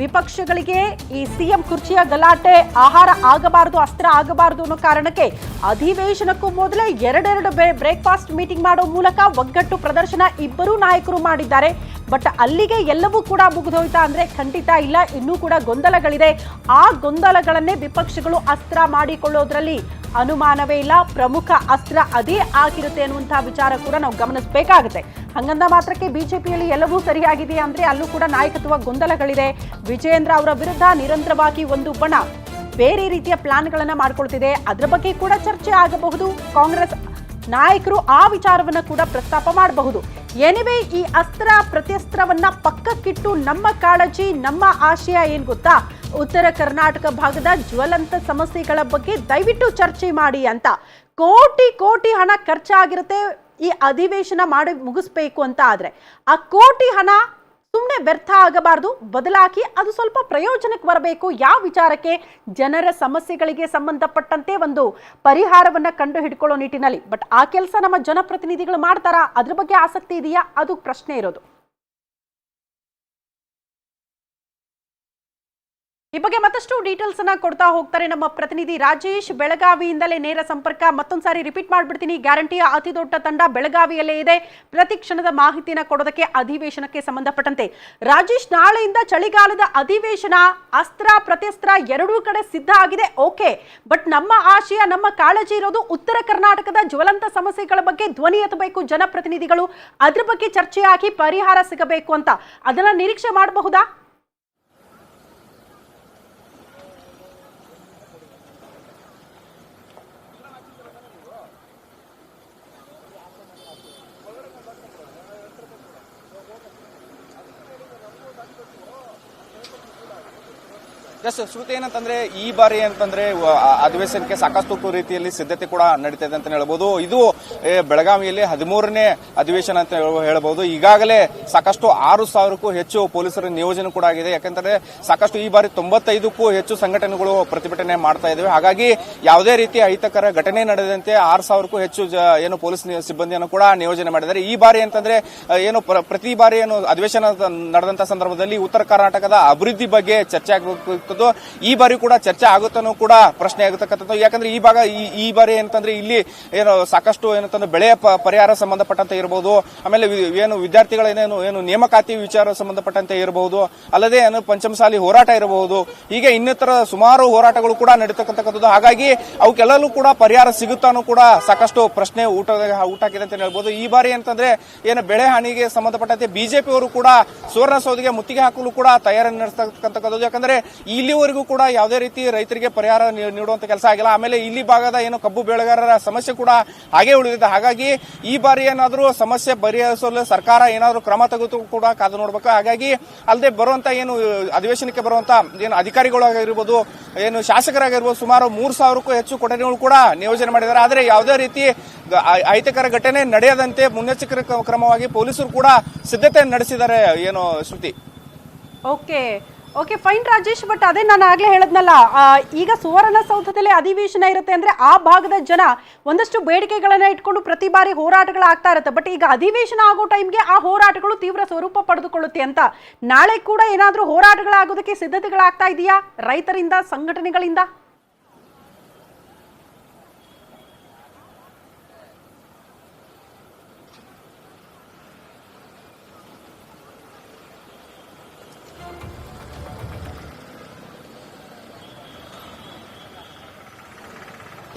ವಿಪಕ್ಷಗಳಿಗೆ ಈ ಸಿಎಂ ಕುರ್ಚಿಯ ಗಲಾಟೆ ಆಹಾರ ಆಗಬಾರದು, ಅಸ್ತ್ರ ಆಗಬಾರದು ಅನ್ನೋ ಕಾರಣಕ್ಕೆ ಅಧಿವೇಶನಕ್ಕೂ ಮೊದಲೇ ಎರಡೆರಡು ಬ್ರೇಕ್ಫಾಸ್ಟ್ ಮೀಟಿಂಗ್ ಮಾಡೋ ಮೂಲಕ ಒಗ್ಗಟ್ಟು ಪ್ರದರ್ಶನ ಇಬ್ಬರೂ ನಾಯಕರು ಮಾಡಿದ್ದಾರೆ. ಬಟ್ ಅಲ್ಲಿಗೆ ಎಲ್ಲವೂ ಕೂಡ ಮುಗಿದೋಯ್ತಾ ಅಂದ್ರೆ ಖಂಡಿತ ಇಲ್ಲ, ಇನ್ನೂ ಕೂಡ ಗೊಂದಲಗಳಿದೆ. ಆ ಗೊಂದಲಗಳನ್ನೇ ವಿಪಕ್ಷಗಳು ಅಸ್ತ್ರ ಮಾಡಿಕೊಳ್ಳೋದ್ರಲ್ಲಿ ಅನುಮಾನವೇ ಇಲ್ಲ. ಪ್ರಮುಖ ಅಸ್ತ್ರ ಅದೇ ಆಗಿರುತ್ತೆ ಅನ್ನುವಂತಹ ವಿಚಾರ ಕೂಡ ನಾವು ಗಮನಿಸಬೇಕಾಗುತ್ತೆ. ಹಂಗಂದ ಮಾತ್ರಕ್ಕೆ ಬಿಜೆಪಿಯಲ್ಲಿ ಎಲ್ಲವೂ ಸರಿಯಾಗಿದೆ ಅಂದ್ರೆ ಅಲ್ಲೂ ಕೂಡ ನಾಯಕತ್ವ ಗೊಂದಲಗಳಿದೆ. ವಿಜಯೇಂದ್ರ ಅವರ ವಿರುದ್ಧ ನಿರಂತರವಾಗಿ ಒಂದು ಬಣ ಬೇರೆ ರೀತಿಯ ಪ್ಲಾನ್ಗಳನ್ನ ಮಾಡ್ಕೊಳ್ತಿದೆ. ಅದರ ಬಗ್ಗೆ ಕೂಡ ಚರ್ಚೆ ಆಗಬಹುದು. ಕಾಂಗ್ರೆಸ್ ನಾಯಕರು ಆ ವಿಚಾರವನ್ನ ಕೂಡ ಪ್ರಸ್ತಾಪ ಮಾಡಬಹುದು. ಎನಿವೆ ಈ ಅಸ್ತ್ರ ಪ್ರತ್ಯಸ್ತ್ರವನ್ನ ಪಕ್ಕಕ್ಕಿಟ್ಟು ನಮ್ಮ ಕಾಳಜಿ, ನಮ್ಮ ಆಶಯ ಏನ್ ಗೊತ್ತಾ? ಉತ್ತರ ಕರ್ನಾಟಕ ಭಾಗದ ಜ್ವಲಂತ ಸಮಸ್ಯೆಗಳ ಬಗ್ಗೆ ದಯವಿಟ್ಟು ಚರ್ಚೆ ಮಾಡಿ ಅಂತ. ಕೋಟಿ ಕೋಟಿ ಹಣ ಖರ್ಚಾಗಿರುತ್ತೆ ಈ ಅಧಿವೇಶನ ಮಾಡಿ ಮುಗಿಸ್ಬೇಕು ಅಂತ ಆದ್ರೆ. ಆ ಕೋಟಿ ಹಣ ಸುಮ್ಮನೆ ವ್ಯರ್ಥ ಆಗಬಾರದು, ಬದಲಾಗಿ ಅದು ಸ್ವಲ್ಪ ಪ್ರಯೋಜನಕ್ಕೆ ಬರಬೇಕು. ಯಾವ ವಿಚಾರಕ್ಕೆ? ಜನರ ಸಮಸ್ಯೆಗಳಿಗೆ ಸಂಬಂಧಪಟ್ಟಂತೆ ಒಂದು ಪರಿಹಾರವನ್ನ ಕಂಡು ಹಿಡ್ಕೊಳ್ಳೋ ನಿಟ್ಟಿನಲ್ಲಿ. ಬಟ್ ಆ ಕೆಲಸ ನಮ್ಮ ಜನಪ್ರತಿನಿಧಿಗಳು ಮಾಡ್ತಾರಾ? ಅದ್ರ ಬಗ್ಗೆ ಆಸಕ್ತಿ ಇದೆಯಾ? ಅದು ಪ್ರಶ್ನೆ ಇರೋದು. ಈ ಬಗ್ಗೆ ಮತ್ತಷ್ಟು ಡೀಟೇಲ್ಸ್ ಅನ್ನ ಕೊಡ್ತಾ ಹೋಗ್ತಾರೆ ನಮ್ಮ ಪ್ರತಿನಿಧಿ ರಾಜೇಶ್. ಬೆಳಗಾವಿಯಿಂದಲೇ ನೇರ ಸಂಪರ್ಕ, ಮತ್ತೊಂದ್ಸಾರಿ ರಿಪೀಟ್ ಮಾಡ್ಬಿಡ್ತೀನಿ. ಗ್ಯಾರಂಟಿಯ ಅತಿ ದೊಡ್ಡ ತಂಡ ಬೆಳಗಾವಿಯಲ್ಲೇ ಇದೆ. ಪ್ರತಿ ಕ್ಷಣದ ಮಾಹಿತಿನ ಕೊಡೋದಕ್ಕೆ ಅಧಿವೇಶನಕ್ಕೆ ಸಂಬಂಧಪಟ್ಟಂತೆ. ರಾಜೇಶ್, ನಾಳೆಯಿಂದ ಚಳಿಗಾಲದ ಅಧಿವೇಶನ ಅಸ್ತ್ರ, ಪ್ರತ್ಯಸ್ತ್ರ ಎರಡೂ ಕಡೆ ಸಿದ್ಧ ಆಗಿದೆ. ಓಕೆ ಬಟ್ ನಮ್ಮ ಆಶಯ, ನಮ್ಮ ಕಾಳಜಿ ಇರೋದು ಉತ್ತರ ಕರ್ನಾಟಕದ ಜ್ವಲಂತ ಸಮಸ್ಯೆಗಳ ಬಗ್ಗೆ ಧ್ವನಿ ಎತ್ತಬೇಕು ಜನಪ್ರತಿನಿಧಿಗಳು. ಅದ್ರ ಬಗ್ಗೆ ಚರ್ಚೆಯಾಗಿ ಪರಿಹಾರ ಸಿಗಬೇಕು ಅಂತ. ಅದನ್ನ ನಿರೀಕ್ಷೆ ಮಾಡಬಹುದಾ? ಎಸ್ ಶ್ರುತಿ ಏನಂತಂದ್ರೆ, ಈ ಬಾರಿ ಅಂತಂದ್ರೆ ಅಧಿವೇಶನಕ್ಕೆ ಸಾಕಷ್ಟು ರೀತಿಯಲ್ಲಿ ಸಿದ್ಧತೆ ಕೂಡ ನಡೀತಾ ಇದೆ ಅಂತ ಹೇಳ್ಬೋದು. ಇದು ಬೆಳಗಾವಿಯಲ್ಲಿ ಹದಿಮೂರನೇ ಅಧಿವೇಶನ ಅಂತ ಹೇಳಬಹುದು ಈಗಾಗಲೇ ಸಾಕಷ್ಟು ಆರು ಸಾವಿರಕ್ಕೂ ಹೆಚ್ಚು ಪೊಲೀಸರ ನಿಯೋಜನೆ ಕೂಡ ಆಗಿದೆ. ಯಾಕಂದ್ರೆ ಸಾಕಷ್ಟು ಈ ಬಾರಿ ತೊಂಬತ್ತೈದಕ್ಕೂ ಹೆಚ್ಚು ಸಂಘಟನೆಗಳು ಪ್ರತಿಭಟನೆ ಮಾಡ್ತಾ ಇದ್ದಾವೆ ಹಾಗಾಗಿ ಯಾವುದೇ ರೀತಿಯ ಅಹಿತಕರ ಘಟನೆ ನಡೆದಂತೆ ಆರು ಸಾವಿರಕ್ಕೂ ಹೆಚ್ಚು ಏನು ಪೊಲೀಸ್ ಸಿಬ್ಬಂದಿಯನ್ನು ಕೂಡ ನಿಯೋಜನೆ ಮಾಡಿದ್ದಾರೆ. ಈ ಬಾರಿ ಅಂತಂದ್ರೆ ಏನು ಪ್ರ- ಪ್ರತಿ ಬಾರಿ ಏನು ಅಧಿವೇಶನ ನಡೆದಂತ ಸಂದರ್ಭದಲ್ಲಿ ಉತ್ತರ ಕರ್ನಾಟಕದ ಅಭಿವೃದ್ಧಿ ಬಗ್ಗೆ ಚರ್ಚೆ ಆಗಬೇಕಿತ್ತು. ಈ ಬಾರಿ ಕೂಡ ಚರ್ಚೆ ಆಗುತ್ತಾನೂ ಕೂಡ ಪ್ರಶ್ನೆ ಆಗತಕ್ಕಂಥದ್ದು. ಯಾಕಂದ್ರೆ ಈ ಭಾಗ ಈ- ಬಾರಿ ಅಂತಂದ್ರೆ ಇಲ್ಲಿ ಏನು ಸಾಕಷ್ಟು ಏನಂತಂದ್ರೆ ಬೆಳೆಯ ಪರಿಹಾರ ಸಂಬಂಧಪಟ್ಟಂತೆ ಇರಬಹುದು ಆಮೇಲೆ ಏನು ವಿದ್ಯಾರ್ಥಿಗಳ ಏನೇನು ಏನು ನೇಮಕಾತಿ ವಿಚಾರ ಸಂಬಂಧಪಟ್ಟಂತೆ ಇರಬಹುದು ಅಲ್ಲದೆ ಏನು ಪಂಚಮಸಾಲಿ ಹೋರಾಟ ಇರಬಹುದು, ಹೀಗೆ ಇನ್ನಿತರ ಸುಮಾರು ಹೋರಾಟಗಳು ಕೂಡ ನಡೀತಕ್ಕಂಥದ್ದು ಹಾಗಾಗಿ ಅವಕ್ಕೆಲ್ಲೂ ಕೂಡ ಪರಿಹಾರ ಸಿಗುತ್ತಾನೂ ಕೂಡ ಸಾಕಷ್ಟು ಪ್ರಶ್ನೆ ಊಟ ಹಾಕಿದೆ ಅಂತ ಹೇಳ್ಬೋದು. ಈ ಬಾರಿ ಅಂತಂದ್ರೆ ಏನು ಬೆಳೆ ಹಾನಿಗೆ ಸಂಬಂಧಪಟ್ಟಂತೆ ಬಿಜೆಪಿ ಅವರು ಕೂಡ ಸುವರ್ಣಸೌಧಿಗೆ ಮುತ್ತಿಗೆ ಹಾಕಲು ಕೂಡ ತಯಾರಿ ನಡೆಸ್ತಕ್ಕಂಥದ್ದು ಯಾಕಂದ್ರೆ ಇಲ್ಲಿವರೆಗೂ ಕೂಡ ಯಾವುದೇ ರೀತಿ ರೈತರಿಗೆ ಪರಿಹಾರ ನೀಡುವಂತ ಕೆಲಸ ಆಗಿಲ್ಲ. ಆಮೇಲೆ ಇಲ್ಲಿ ಭಾಗದ ಏನು ಕಬ್ಬು ಬೆಳೆಗಾರರ ಸಮಸ್ಯೆ ಕೂಡ ಹಾಗೆ ಉಳಿದಿದೆ. ಹಾಗಾಗಿ ಈ ಬಾರಿ ಏನಾದರೂ ಸಮಸ್ಯೆ ಪರಿಹರಿಸಲು ಸರ್ಕಾರ ಏನಾದರೂ ಕ್ರಮ ತೆಗೆದು ಕೂಡ ಕಾದು ನೋಡಬೇಕು. ಹಾಗಾಗಿ ಅಲ್ಲದೆ ಬರುವಂತ ಏನು ಅಧಿವೇಶನಕ್ಕೆ ಬರುವಂತ ಏನು ಅಧಿಕಾರಿಗಳಾಗಿರ್ಬೋದು, ಏನು ಶಾಸಕರಾಗಿರ್ಬೋದು, ಸುಮಾರು ಮೂರು ಸಾವಿರಕ್ಕೂ ಹೆಚ್ಚು ಕೊಠಡಿಗಳು ಕೂಡ ನಿಯೋಜನೆ ಮಾಡಿದ್ದಾರೆ. ಆದರೆ ಯಾವುದೇ ರೀತಿ ಅಹಿತಕರ ಘಟನೆ ನಡೆಯದಂತೆ ಮುನ್ನೆಚ್ಚರಿಕೆ ಕ್ರಮವಾಗಿ ಪೊಲೀಸರು ಕೂಡ ಸಿದ್ಧತೆ ನಡೆಸಿದ್ದಾರೆ, ಏನು Shruti. Okay. Okay fine Rajesh but ಅದೇ ನಾನು ಆಗ್ಲೇ ಹೇಳದ್ನಲ್ಲ ಈಗ ಸುವರ್ಣ ಸೌಧದಲ್ಲಿ ಅಧಿವೇಶನ ಇರುತ್ತೆ ಅಂದ್ರೆ ಆ ಭಾಗದ ಜನ ಒಂದಷ್ಟು ಬೇಡಿಕೆಗಳನ್ನ ಇಟ್ಕೊಂಡು ಪ್ರತಿ ಬಾರಿ ಹೋರಾಟಗಳಾಗ್ತಾ ಇರುತ್ತೆ. ಬಟ್ ಈಗ ಅಧಿವೇಶನ ಆಗೋ ಟೈಮ್ಗೆ ಆ ಹೋರಾಟಗಳು ತೀವ್ರ ಸ್ವರೂಪ ಪಡೆದುಕೊಳ್ಳುತ್ತೆ ಅಂತ. ನಾಳೆ ಕೂಡ ಏನಾದರೂ ಹೋರಾಟಗಳಾಗೋದಕ್ಕೆ ಸಿದ್ಧತೆಗಳಾಗ್ತಾ ಇದೆಯಾ? ರೈತರಿಂದ, ಸಂಘಟನೆಗಳಿಂದ?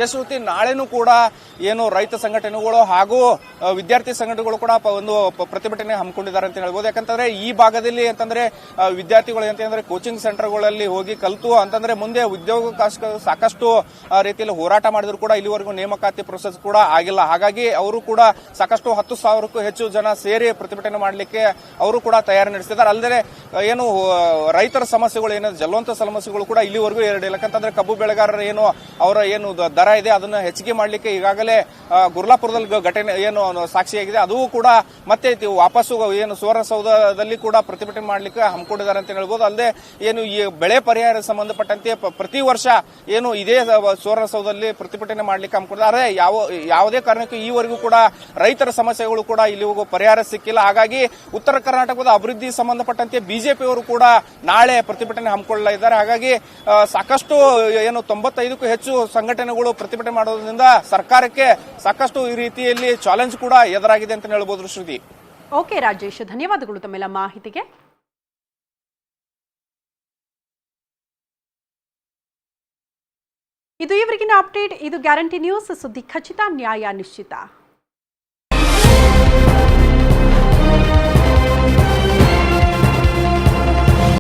ಯಶವಂತಿ ನಾಳೆನೂ ಕೂಡ ಏನು ರೈತ ಸಂಘಟನೆಗಳು ಹಾಗೂ ವಿದ್ಯಾರ್ಥಿ ಸಂಘಟನೆಗಳು ಕೂಡ ಒಂದು ಪ್ರತಿಭಟನೆ ಹಮ್ಮಿಕೊಂಡಿದ್ದಾರೆ ಅಂತ ಹೇಳ್ಬೋದು. ಯಾಕಂತಂದ್ರೆ ಈ ಭಾಗದಲ್ಲಿ ಅಂತಂದ್ರೆ ವಿದ್ಯಾರ್ಥಿಗಳು ಅಂತಂದ್ರೆ ಕೋಚಿಂಗ್ ಸೆಂಟರ್ಗಳಲ್ಲಿ ಹೋಗಿ ಕಲಿತು ಅಂತಂದ್ರೆ ಮುಂದೆ ಉದ್ಯೋಗ ಸಾಕಷ್ಟು ರೀತಿಯಲ್ಲಿ ಹೋರಾಟ ಮಾಡಿದ್ರು ಕೂಡ ಇಲ್ಲಿವರೆಗೂ ನೇಮಕಾತಿ ಪ್ರೊಸೆಸ್ ಕೂಡ ಆಗಿಲ್ಲ. ಹಾಗಾಗಿ ಅವರು ಕೂಡ ಸಾಕಷ್ಟು ಹತ್ತು ಸಾವಿರಕ್ಕೂ ಹೆಚ್ಚು ಜನ ಸೇರಿ ಪ್ರತಿಭಟನೆ ಮಾಡಲಿಕ್ಕೆ ಅವರು ಕೂಡ ತಯಾರಿ ನಡೆಸಿದ್ದಾರೆ ಅಲ್ಲದೆ ಏನು ರೈತರ ಸಮಸ್ಯೆಗಳು, ಏನು ಜಲವಂತ ಸಮಸ್ಯೆಗಳು ಕೂಡ ಇಲ್ಲಿವರೆಗೂ ಎರಡಿಲ್ಲ ಯಾಕಂತಂದ್ರೆ ಕಬ್ಬು ಬೆಳೆಗಾರರು ಏನು, ಅವರ ಏನು ದ- ಇದೆ, ಅದನ್ನ ಹೆಚ್ಚಿಗೆ ಮಾಡಲಿಕ್ಕೆ ಈಗಾಗಲೇ ಗುರ್ಲಾಪುರದಲ್ಲಿ ಘಟನೆ ಏನು ಸಾಕ್ಷಿಯಾಗಿದೆ. ಅದು ಕೂಡ ಮತ್ತೆ ವಾಪಸ್ಸು, ಏನು ಸುವರ್ಣಸೌಧದಲ್ಲಿ ಕೂಡ ಪ್ರತಿಭಟನೆ ಮಾಡಲಿಕ್ಕೆ ಹಮ್ಮಿಕೊಂಡಿದ್ದಾರೆ ಅಂತ ಹೇಳ್ಬೋದು. ಅಲ್ಲದೆ, ಏನು ಈ ಬೆಳೆ ಪರಿಹಾರ ಸಂಬಂಧಪಟ್ಟಂತೆ ಪ್ರತಿ ವರ್ಷ ಏನು ಇದೇ ಸುವರ್ಣಸೌಧದಲ್ಲಿ ಪ್ರತಿಭಟನೆ ಮಾಡಲಿಕ್ಕೆ ಹಮ್ಮಿಕೊಂಡಿದ್ದಾರೆ. ಯಾವ, ಯಾವುದೇ ಕಾರಣಕ್ಕೂ ಈವರೆಗೂ ಕೂಡ ರೈತರ ಸಮಸ್ಯೆಗಳು ಕೂಡ ಇಲ್ಲಿವರೆಗೂ ಪರಿಹಾರ ಸಿಕ್ಕಿಲ್ಲ. ಹಾಗಾಗಿ ಉತ್ತರ ಕರ್ನಾಟಕದ ಅಭಿವೃದ್ಧಿ ಸಂಬಂಧಪಟ್ಟಂತೆ ಬಿಜೆಪಿಯವರು ಕೂಡ ನಾಳೆ ಪ್ರತಿಭಟನೆ ಹಮ್ಮಿಕೊಳ್ಳಲಿದ್ದಾರೆ. ಹಾಗಾಗಿ ಸಾಕಷ್ಟು, ಏನು, ತೊಂಬತ್ತೈದಕ್ಕೂ ಹೆಚ್ಚು ಸಂಘಟನೆಗಳು ಪ್ರತಿಭಟನೆ ಮಾಡೋದ್ರಿಂದ ಸರ್ಕಾರಕ್ಕೆ ಸಾಕಷ್ಟು ಈ ರೀತಿಯಲ್ಲಿ ಚಾಲೆಂಜ್ ಕೂಡ ಎದುರಾಗಿದೆ ಅಂತ ಹೇಳ್ಬೋದು ಶ್ರುತಿ. ಓಕೆ ರಾಜೇಶ್, ಧನ್ಯವಾದಗಳು ತಮ್ಮೆಲ್ಲ ಮಾಹಿತಿಗೆ. ಇದು ಇವರಿಗಿನ ಅಪ್ಡೇಟ್ ಇದು ಗ್ಯಾರಂಟಿ ನ್ಯೂಸ್ ಸುದ್ದಿ ಖಚಿತ, ನ್ಯಾಯ ನಿಶ್ಚಿತ.